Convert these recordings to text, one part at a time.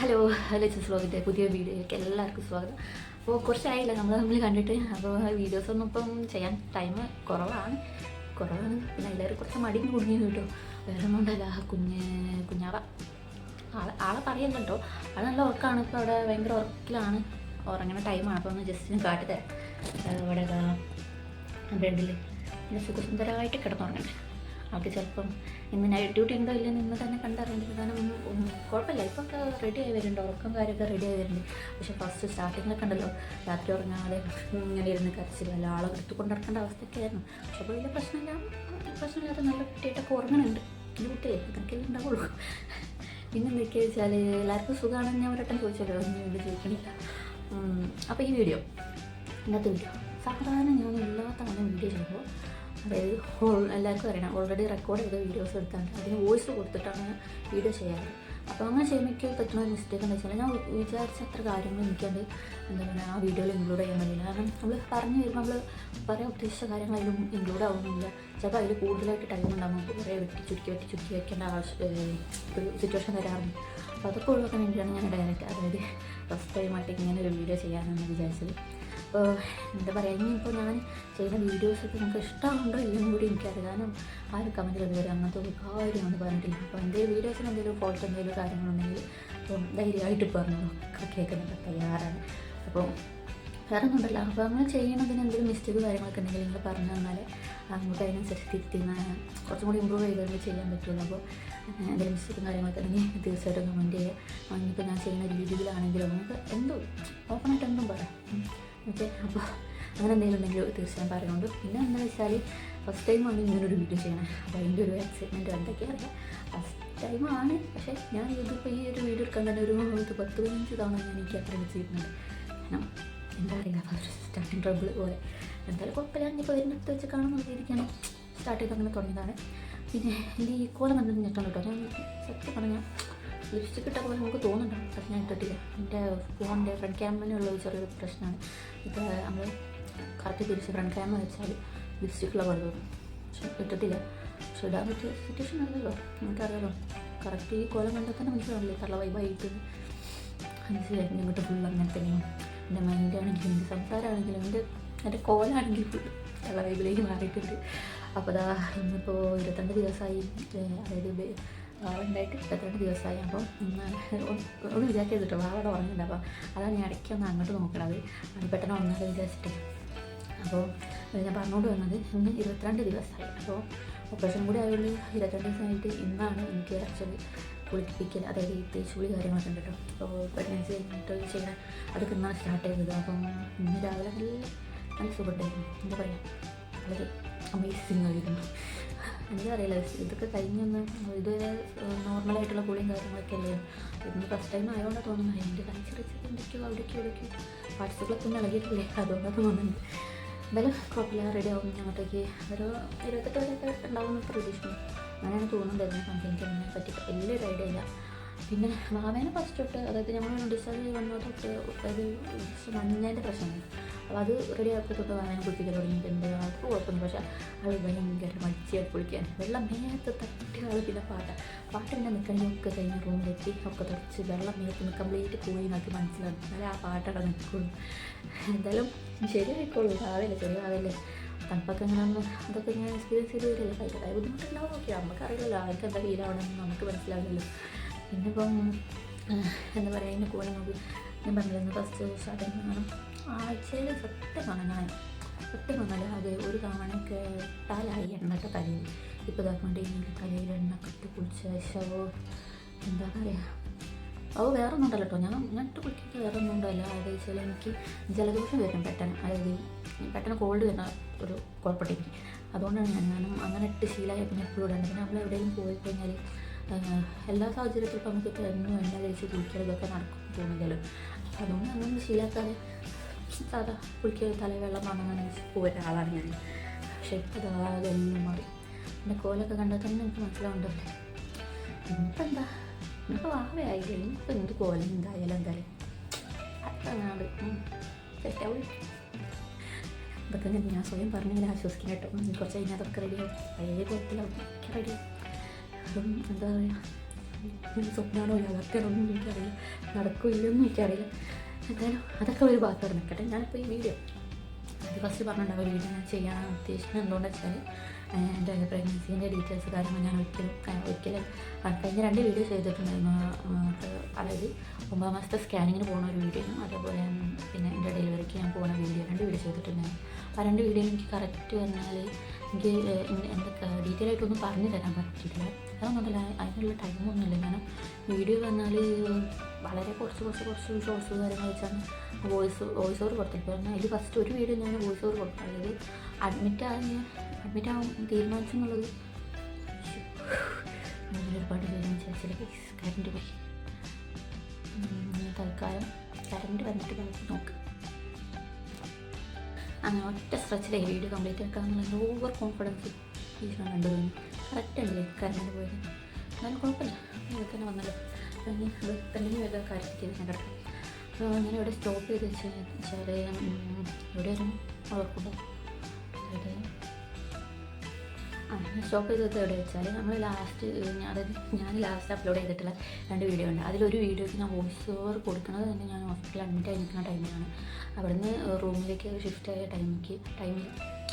Hello hello chess വ്ലോഗിന്റെ പുതിയ വീഡിയോയിലേക്ക് എല്ലാവർക്കും സ്വാഗതം. അപ്പോൾ കുറച്ചായില്ല നമ്മൾ നമ്മൾ കണ്ടിട്ട്. അപ്പോൾ വീഡിയോസൊന്നും ഇപ്പം ചെയ്യാൻ ടൈം കുറവാണ്. കുറവാണ്. പിന്നെ എല്ലാവരും കുറച്ച് മടി കുടുങ്ങിയത് കേട്ടോ. വേറെ ഒന്നും ഉണ്ടല്ല കുഞ്ഞ് കുഞ്ഞാവ. ആളെ ആളെ പറയുന്നുണ്ടോ? ആൾ നല്ല ഉറക്കമാണ് ഇപ്പോൾ അവിടെ ഭയങ്കര ഉറക്കിലാണ്. ഉറങ്ങുന്ന ടൈമാണ് അപ്പോൾ ഒന്ന് ജസ്റ്റ് കാട്ടിത്തരാം അവിടെ ബെഡിൽ പിന്നെ സുഖസുന്ദരമായിട്ട് കിടന്നുറങ്ങണ്ടേ അവർക്ക് ചിലപ്പം ഇന്ന് നൈറ്റ് ഡ്യൂട്ടി ഉണ്ടോ ഇല്ലെന്ന് ഇന്ന് തന്നെ കണ്ടറിയേണ്ടത്. കാരണം കുഴപ്പമില്ല. ഇപ്പോൾ ഒക്കെ റെഡി ആയി വരുന്നുണ്ട്. ഉറക്കം കാര്യമൊക്കെ റെഡി ആയി വരുന്നുണ്ട്. പക്ഷേ ഫസ്റ്റ് സ്റ്റാർട്ടിങ്ങിലൊക്കെ ഉണ്ടല്ലോ. രാത്രി ഉറങ്ങാതെ ഇങ്ങനെ ഇരുന്ന് കരച്ചില്ല അല്ല ആളെ എടുത്തു കൊണ്ടിറക്കേണ്ട അവസ്ഥയൊക്കെ ആയിരുന്നു. പക്ഷെ അപ്പോൾ വലിയ പ്രശ്നമില്ല. പ്രശ്നമില്ലാതെ നല്ല കുട്ടിയായിട്ടൊക്കെ ഉറങ്ങുന്നുണ്ട് എന്റെ കുട്ടിയെ ഉണ്ടാവുള്ളൂ. പിന്നെ എന്തൊക്കെയാ വെച്ചാൽ എല്ലാവർക്കും സുഖമാണെന്ന് ഞാൻ ഒരട്ടം ചോദിച്ചല്ലോ. ഒന്നും വീട് ചോദിക്കണില്ല അപ്പോൾ ഈ വീഡിയോ ഇന്നത്തെ വീഡിയോ സാധാരണ ഞാൻ എല്ലാ തവണ വീഡിയോ ചെയ്യുമ്പോൾ അതായത് എല്ലാവർക്കും അറിയണം. ഓൾറെഡി റെക്കോർഡ് ചെയ്ത വീഡിയോസ് എടുത്താണ് അതിന് വോയിസ് കൊടുത്തിട്ടാണ് വീഡിയോ ചെയ്യാറ്. അപ്പോൾ അങ്ങനെ ചെയ്യുമ്പോൾ എനിക്ക് പറ്റുന്ന ഒരു മിസ്റ്റേക്ക് എന്ന് വെച്ചാൽ ഞാൻ വിചാരിച്ച അത്ര കാര്യങ്ങൾ എനിക്കത് എന്താ പറയുക ആ വീഡിയോയിൽ ഇൻക്ലൂഡ് ചെയ്യാൻ പറ്റില്ല. കാരണം നമ്മൾ പറഞ്ഞു വരുമ്പോൾ നമ്മൾ പറയാൻ ഉദ്ദേശിച്ച കാര്യങ്ങൾ ഇൻക്ലൂഡ് ആവുന്നില്ല. ചിലപ്പോൾ അതിൽ കൂടുതലായിട്ട് ടൈം ഉണ്ടാകും നമുക്ക് കുറേ വെട്ടി ചുരുക്കി വെട്ടി ചുരുക്കി വയ്ക്കേണ്ട ആവശ്യം ഒരു സിറ്റുവേഷൻ വരാറുണ്ട്. അപ്പോൾ അതൊക്കെ ഒഴിവാക്കാൻ വേണ്ടിയാണ് ഞാൻ ഡയറക്റ്റ് അതായത് ഫസ്റ്റ് ടൈമായിട്ട് ഇങ്ങനെ ഒരു വീഡിയോ ചെയ്യാമെന്ന് വിചാരിച്ചത്. എന്താ പറയുക ഇനിയിപ്പോൾ ഞാൻ ചെയ്യുന്ന വീഡിയോസ് ഒക്കെ നിങ്ങൾക്ക് ഇഷ്ടമുണ്ടോ ഇല്ലെന്നും കൂടി എനിക്കറിയാം. ആ ഒരു കമന്റിൽ വരും അങ്ങനത്തെ ഒരു കാര്യമാണ് പറഞ്ഞിട്ടില്ല അപ്പോൾ എന്റെ വീഡിയോസിന് എന്തെങ്കിലും ഫോൾട്ട് എന്തെങ്കിലും കാര്യങ്ങളുണ്ടെങ്കിൽ അപ്പം ധൈര്യമായിട്ട് പറഞ്ഞു ഒക്കെ കേൾക്കുന്നുണ്ട് തയ്യാറാണ്. അപ്പോൾ വേറെ ഒന്നുമില്ല അപ്പോൾ അങ്ങനെ ചെയ്യണതിന് എന്തെങ്കിലും മിസ്റ്റേക്ക് കാര്യങ്ങളൊക്കെ ഉണ്ടെങ്കിൽ നിങ്ങൾ പറഞ്ഞു തന്നാൽ അങ്ങോട്ട് അതിനനുസരിച്ച് തിരുത്തി കുറച്ചും കൂടി ഇമ്പ്രൂവ് ചെയ്തുകൊണ്ട് ചെയ്യാൻ പറ്റുള്ളൂ. അപ്പോൾ എന്തെങ്കിലും മിസ്റ്റേക്കും കാര്യങ്ങളൊക്കെ ഉണ്ടെങ്കിൽ തീർച്ചയായിട്ടും കമന്റ് ചെയ്യുക ഇനിയിപ്പോൾ ഞാൻ ചെയ്യുന്ന രീതിയിലാണെങ്കിലും നമുക്ക് എന്തും ഓപ്പണായിട്ട് എന്തും പറയാം. ഓക്കെ അപ്പോൾ അങ്ങനെ എന്തെങ്കിലും ഉണ്ടെങ്കിൽ തീർച്ചയായും പറയുന്നുണ്ട്. പിന്നെ എന്താ വെച്ചാൽ ഫസ്റ്റ് ടൈമാണ് ഇങ്ങനൊരു വീഡിയോ ചെയ്യണത് അപ്പോൾ അതിന്റെ ഒരു എക്സൈറ്റ്മെന്റ് എന്തൊക്കെയാണ് അറിയാം. ഫസ്റ്റ് ടൈമാണ് പക്ഷേ ഞാൻ ഇതിപ്പോൾ ഈ ഒരു വീഡിയോ എടുക്കാൻ തന്നെ ഒരു പത്ത് പതിനഞ്ച് തവണ ഞാൻ എനിക്ക് ചെയ്തിട്ടുണ്ട് കാരണം എന്താ പറയുക ഫസ്റ്റ് സ്റ്റാർട്ടിങ് ട്രബിൾ പോലെ. എന്തായാലും കുഴപ്പമില്ല ഇനിയിപ്പോൾ വരുന്നിടത്ത് വെച്ച് കാണുന്ന രീതിക്കാണ് സ്റ്റാർട്ട് ചെയ്ത് അങ്ങനെ തുടങ്ങിയതാണ്. പിന്നെ എന്റെ ഈ കോളം കണ്ടത് ഞെട്ടാൻ കേട്ടോ. ഞാൻ സത്യം പറഞ്ഞാൽ ലിപ്സ്റ്റിക് ഇട്ട പോലെ നമുക്ക് തോന്നുന്നുണ്ടാവും പക്ഷെ ഞാൻ ഇട്ടിട്ടില്ല. എന്റെ ഫോണിന്റെ ഫ്രണ്ട് ക്യാമറയിലുള്ള ഒരു ചെറിയൊരു പ്രശ്നമാണ്. ഇത് നമ്മൾ കറക്റ്റ് തിരിച്ച് ഫ്രണ്ട് ക്യാമറ വെച്ചാൽ ലിപ്സ്റ്റിക്കുള്ള പോലെ തോന്നും. പക്ഷെ ഇട്ടിട്ടില്ല. പക്ഷെ ഇടാൻ പറ്റിയ സിറ്റുവേഷൻ അല്ലല്ലോ നമുക്കറിയാലോ കറക്റ്റ് ഈ കോലം കണ്ടാൽ തന്നെ മനസ്സിലാവില്ലേ? കള്ള വൈബായിട്ട് മനസ്സിലായി. ഇങ്ങോട്ട് ഫുൾ അങ്ങനെ തന്നെയാണ്. എന്റെ മൈൻഡാണെങ്കിലും എന്റെ സംസാരമാണെങ്കിലും എന്റെ എന്റെ കോലാണെങ്കിലും ഫുൾ കള്ള വൈബിലേക്ക് മാറിയിട്ടുണ്ട്. അപ്പോൾ അതാ ഇന്നിപ്പോൾ ഇരുപത്തിരണ്ട് ദിവസമായി അതായത് വാവ ഉണ്ടായിട്ട് ഇരുപത്തിരണ്ട് ദിവസമായി. അപ്പം ഇന്ന് ഒന്ന് കേട്ടോ വാവ അവിടെ ഉറങ്ങുന്നുണ്ട് അപ്പോൾ അതാണ് ഞാൻ ഇടയ്ക്ക് ഒന്ന് അങ്ങോട്ട് നോക്കണത്. അത് പെട്ടെന്ന് ഉറങ്ങാതെ വിചാരിച്ചിട്ട്. അപ്പോൾ ഞാൻ പറഞ്ഞുകൊണ്ട് വന്നത് ഇന്ന് ഇരുപത്തിരണ്ട് ദിവസമായി. അപ്പോൾ ഓപ്പറേഷൻ കൂടി ആയുള്ളൂ ഇരുപത്തിരണ്ട് ദിവസമായിട്ട് ഇന്നാണ് എനിക്ക് ആക്ച്വലി കുളിപ്പിക്കൽ അതായത് ഈ തേച്ചുകുളി കാര്യങ്ങളൊക്കെ ഉണ്ട് കേട്ടോ. അപ്പോൾ പ്രഗ്നൻസി കഴിഞ്ഞിട്ട് ചെയ്യണം അതൊക്കെ ഇന്നാണ് സ്റ്റാർട്ട് ചെയ്തത്. അപ്പം ഇന്ന് രാവിലെ നല്ല നല്ല സുഖമുണ്ടായിരുന്നു. എന്താ പറയുക വളരെ അമേസിങ് ആയിരുന്നു. എന്താ അറിയില്ല ഇതൊക്കെ കഴിഞ്ഞൊന്ന് ഇതുവരെ നോർമലായിട്ടുള്ള കുളിയും കാര്യങ്ങളൊക്കെ അല്ലേ? ഇന്ന് ഫസ്റ്റ് ടൈം ആയതുകൊണ്ട് തോന്നുന്നു. എന്റെ കഴിച്ചറിച്ചത് എന്തൊക്കെയോ അവിടേക്കോ ഇവിടേക്കോ പാർട്സുകളൊക്കെ ഒന്ന് ഇളകിയിട്ടില്ലേ? അതുകൊണ്ടാണ് തോന്നുന്നത് എന്തായാലും കുഴപ്പമില്ല റെഡി ആവും. അങ്ങോട്ടേക്ക് ഒരു ഇരുപത്തെട്ട് വരെയൊക്കെ ഉണ്ടാവുമെന്ന് പ്രതീക്ഷിക്കുന്നു. അങ്ങനെയാണ് തോന്നുന്നുണ്ടായിരുന്നു കമ്പനിക്ക് അതിനെ പറ്റി വലിയൊരു ഐഡിയ ഇല്ല. പിന്നെ മാവേനെ ഫസ്റ്റ് തൊട്ട് അതായത് നമ്മൾ ഡിസ്ചാർജ് വന്നത് തൊട്ട് അതായത് മഞ്ഞേന്റെ പ്രശ്നമാണ്. അപ്പോൾ അത് റെഡി ആക്കി തൊട്ട് മാവേനെ കുളിപ്പിക്കാൻ തുടങ്ങിയിട്ടുണ്ട്. അത് കുഴപ്പമൊന്നും പക്ഷേ ആൾ ഭയങ്കര മടിച്ചായിട്ട് കുളിക്കാൻ. വെള്ളം മേത്ത് തട്ടി ആൾ പിന്നെ പാട്ട. പാട്ട് പിന്നെ നിൽക്കണമെങ്കിൽ കഴിഞ്ഞ് റൂമിലെത്തി ഒക്കെ തുടച്ച് വെള്ളം മേത്ത് കംപ്ലീറ്റ് പോയി എന്നൊക്കെ മനസ്സിലാക്കും. എന്നാലേ ആ പാട്ടവിടെ നിൽക്കുള്ളൂ. എന്തായാലും ശരിയായിക്കോളൂ. രാവിലെ ചെറിയ തണുപ്പൊക്കെ എങ്ങനെയാണെന്ന് അതൊക്കെ ഞാൻ എക്സ്പീരിയൻസ് ചെയ്ത് വരില്ല? ബുദ്ധിമുട്ടുണ്ടാവും. ഓക്കെ നമുക്കറിയില്ലല്ലോ അവർക്ക് എന്താ ഫീലാവണമെന്ന് നമുക്ക് മനസ്സിലാവില്ലല്ലോ. പിന്നെ എന്താ പറയുക അതിന്റെ കൂടെ നോക്കി. ഞാൻ പറഞ്ഞിരുന്നു ഫസ്റ്റ് സ്റ്റാർട്ടിങ് കാണും ആഴ്ചയിൽ സത്യം കാണാൻ സത്യം പറഞ്ഞാൽ അത് ഒരു തവണ കേട്ടാലായി എണ്ണട്ട തലയിൽ. ഇപ്പോൾ ഇതാക്കൊണ്ട് എനിക്ക് തലയിൽ എണ്ണ കെട്ടി കുളിച്ച ശവോ എന്താ പറയുക ഓ വേറെ ഒന്നും ഉണ്ടല്ലോ കേട്ടോ ഞാൻ ഇട്ട് കുളിക്കുക വേറെ ഒന്നും ഉണ്ടല്ല. അതായത് വെച്ചാൽ എനിക്ക് ജലദോഷം വരും പെട്ടെന്ന്. അതായത് പെട്ടെന്ന് കോൾഡ് വരുന്ന ഒരു കുഴപ്പമില്ല അതുകൊണ്ടാണ് ഞാൻ ഞാനും അങ്ങനെ ഇട്ട് ശീലമായ പിന്നെ എപ്പോഴും ഇടേണ്ടത് പിന്നെ നമ്മൾ എവിടെയെങ്കിലും പോയി കഴിഞ്ഞാൽ എല്ലാ സാഹചര്യത്തിലും നമുക്ക് എന്നും എണ്ണ കഴിച്ച് കുളിക്കുക ഇതൊക്കെ നടക്കും തോന്നില്ലല്ലോ അപ്പോൾ അതുകൊണ്ട് അങ്ങനെ ശീലാക്കാതെ സാധാ കുളിക്കുക തലവെള്ളം വാങ്ങാൻ പോയ ഒരാളാണ് ഞാൻ പക്ഷേ ഇപ്പോൾ അതെല്ലാം മാറി. എന്റെ കോലൊക്കെ കണ്ടാൽ തന്നെ എനിക്ക് മനസ്സിലാവുന്നുണ്ടല്ലേ ഇപ്പം എന്താ ഇപ്പം ഇനിയിപ്പോൾ കഴിഞ്ഞു ഇപ്പം എന്ത് കോലം എന്തായാലും എന്തായാലും. അതങ്ങാണ്ട് ഇതൊക്കെ ഞാൻ ഞാൻ സ്വയം പറഞ്ഞില്ല ആശ്വസിക്കണം കേട്ടോ. കുറച്ച് കഴിഞ്ഞാൽ അതൊക്കെ റെഡിയാവും പഴയ കുഴപ്പമില്ല റെഡിയാവും എന്താ പറയുക സ്വപ്നമാണോ യാഥാർത്ഥ്യമാണോ ഒന്നും എനിക്കറിയില്ല. നടക്കില്ലെന്നും എനിക്കറിയില്ല. എന്തായാലും അതൊക്കെ ഒരു ഭാഗത്ത് നിൽക്കട്ടെ ഞാനിപ്പോൾ ഈ വീഡിയോ ഫസ്റ്റ് പറഞ്ഞിട്ടുണ്ടാവും ഒരു വീഡിയോ ഞാൻ ചെയ്യാൻ ഉദ്ദേശിക്കുന്നത് എന്തുകൊണ്ടെന്ന് വെച്ചാൽ എന്റെ പ്രഗ്നൻസീന്റെ ഡീറ്റെയിൽസ് കാര്യങ്ങൾ ഞാൻ ഒരിക്കലും ഒരിക്കലും കഴിഞ്ഞ രണ്ട് വീഡിയോ ചെയ്തിട്ടുണ്ടായിരുന്നു. അതായത് ഒമ്പതാം മാസത്തെ സ്കാനിങ്ങിന് പോകുന്ന ഒരു വീഡിയോ അതേപോലെ പിന്നെ എന്റെ ഡെലിവറിക്ക് ഞാൻ പോകുന്ന വീഡിയോ രണ്ട് വീഡിയോ ചെയ്തിട്ടുണ്ടായിരുന്നു. ആ രണ്ട് വീഡിയോ എനിക്ക് കറക്റ്റ് പറഞ്ഞാൽ എനിക്ക് എന്റെ ഡീറ്റെയിൽ ആയിട്ടൊന്നും പറഞ്ഞു തരാൻ പറ്റിയിട്ടില്ല. അതൊന്നുമല്ല അതിനുള്ള ടൈമൊന്നുമില്ല കാരണം വീഡിയോ വന്നാൽ വളരെ കുറച്ച് കുറച്ച് കുറച്ച് ഷോർട്സ് കാര്യങ്ങൾ വെച്ചാണ് വോയിസ് വോയിസ് ഓവർ കൊടുത്തിട്ട് പറഞ്ഞാൽ അതിൽ ഫസ്റ്റ് ഒരു വീഡിയോ ഞാൻ വോയിസ് ഓവർ കൊടുത്തു. അതായത് അഡ്മിറ്റ് ആയി അഡ്മിറ്റ് ആവാൻ തീരുമാനിച്ചെന്നുള്ളത് ഒരുപാട് തീരുമാനിച്ചില്ല കറണ്ട് പോയി തൽക്കാലം കറണ്ട് വന്നിട്ട് നമുക്ക് നോക്കാം. അങ്ങനെ ഒറ്റ സ്ട്രെച്ചിലെ വീഡിയോ കംപ്ലീറ്റ് ആക്കാന്നുള്ള ഓവർ കോൺഫിഡൻസ് ഈ കണ്ടു തോന്നി കറക്റ്റ് അല്ലേ കറണ്ട് പോയത്. എന്നാലും കുഴപ്പമില്ല. ഇതൊക്കെ തന്നെ വന്നല്ലോ. അത് തന്നെ ചെയ്ത കാര്യത്തിൽ ഞാൻ കിടക്കും. അപ്പോൾ ഞാൻ ഇവിടെ സ്റ്റോപ്പ് ചെയ്ത് വെച്ച് വെച്ചാൽ ഇവിടെ ഒരു അതായത് ആ ഞാൻ സ്റ്റോപ്പ് ചെയ്തത് എവിടെ വെച്ചാൽ നമ്മൾ ലാസ്റ്റ് അതായത് ഞാൻ ലാസ്റ്റ് അപ്ലോഡ് ചെയ്തിട്ടുള്ള രണ്ട് വീഡിയോ ഉണ്ട്. അതിലൊരു വീഡിയോക്ക് ഞാൻ വോയിസ് ഓവർ കൊടുക്കുന്നത് തന്നെ ഞാൻ ഹോസ്പിറ്റലിൽ അഡ്മിറ്റ് ആയി നിൽക്കുന്ന ടൈമിലാണ് അവിടുന്ന് റൂമിലേക്ക് ഷിഫ്റ്റ് ആയ ടൈമിലേക്ക് ടൈമിൽ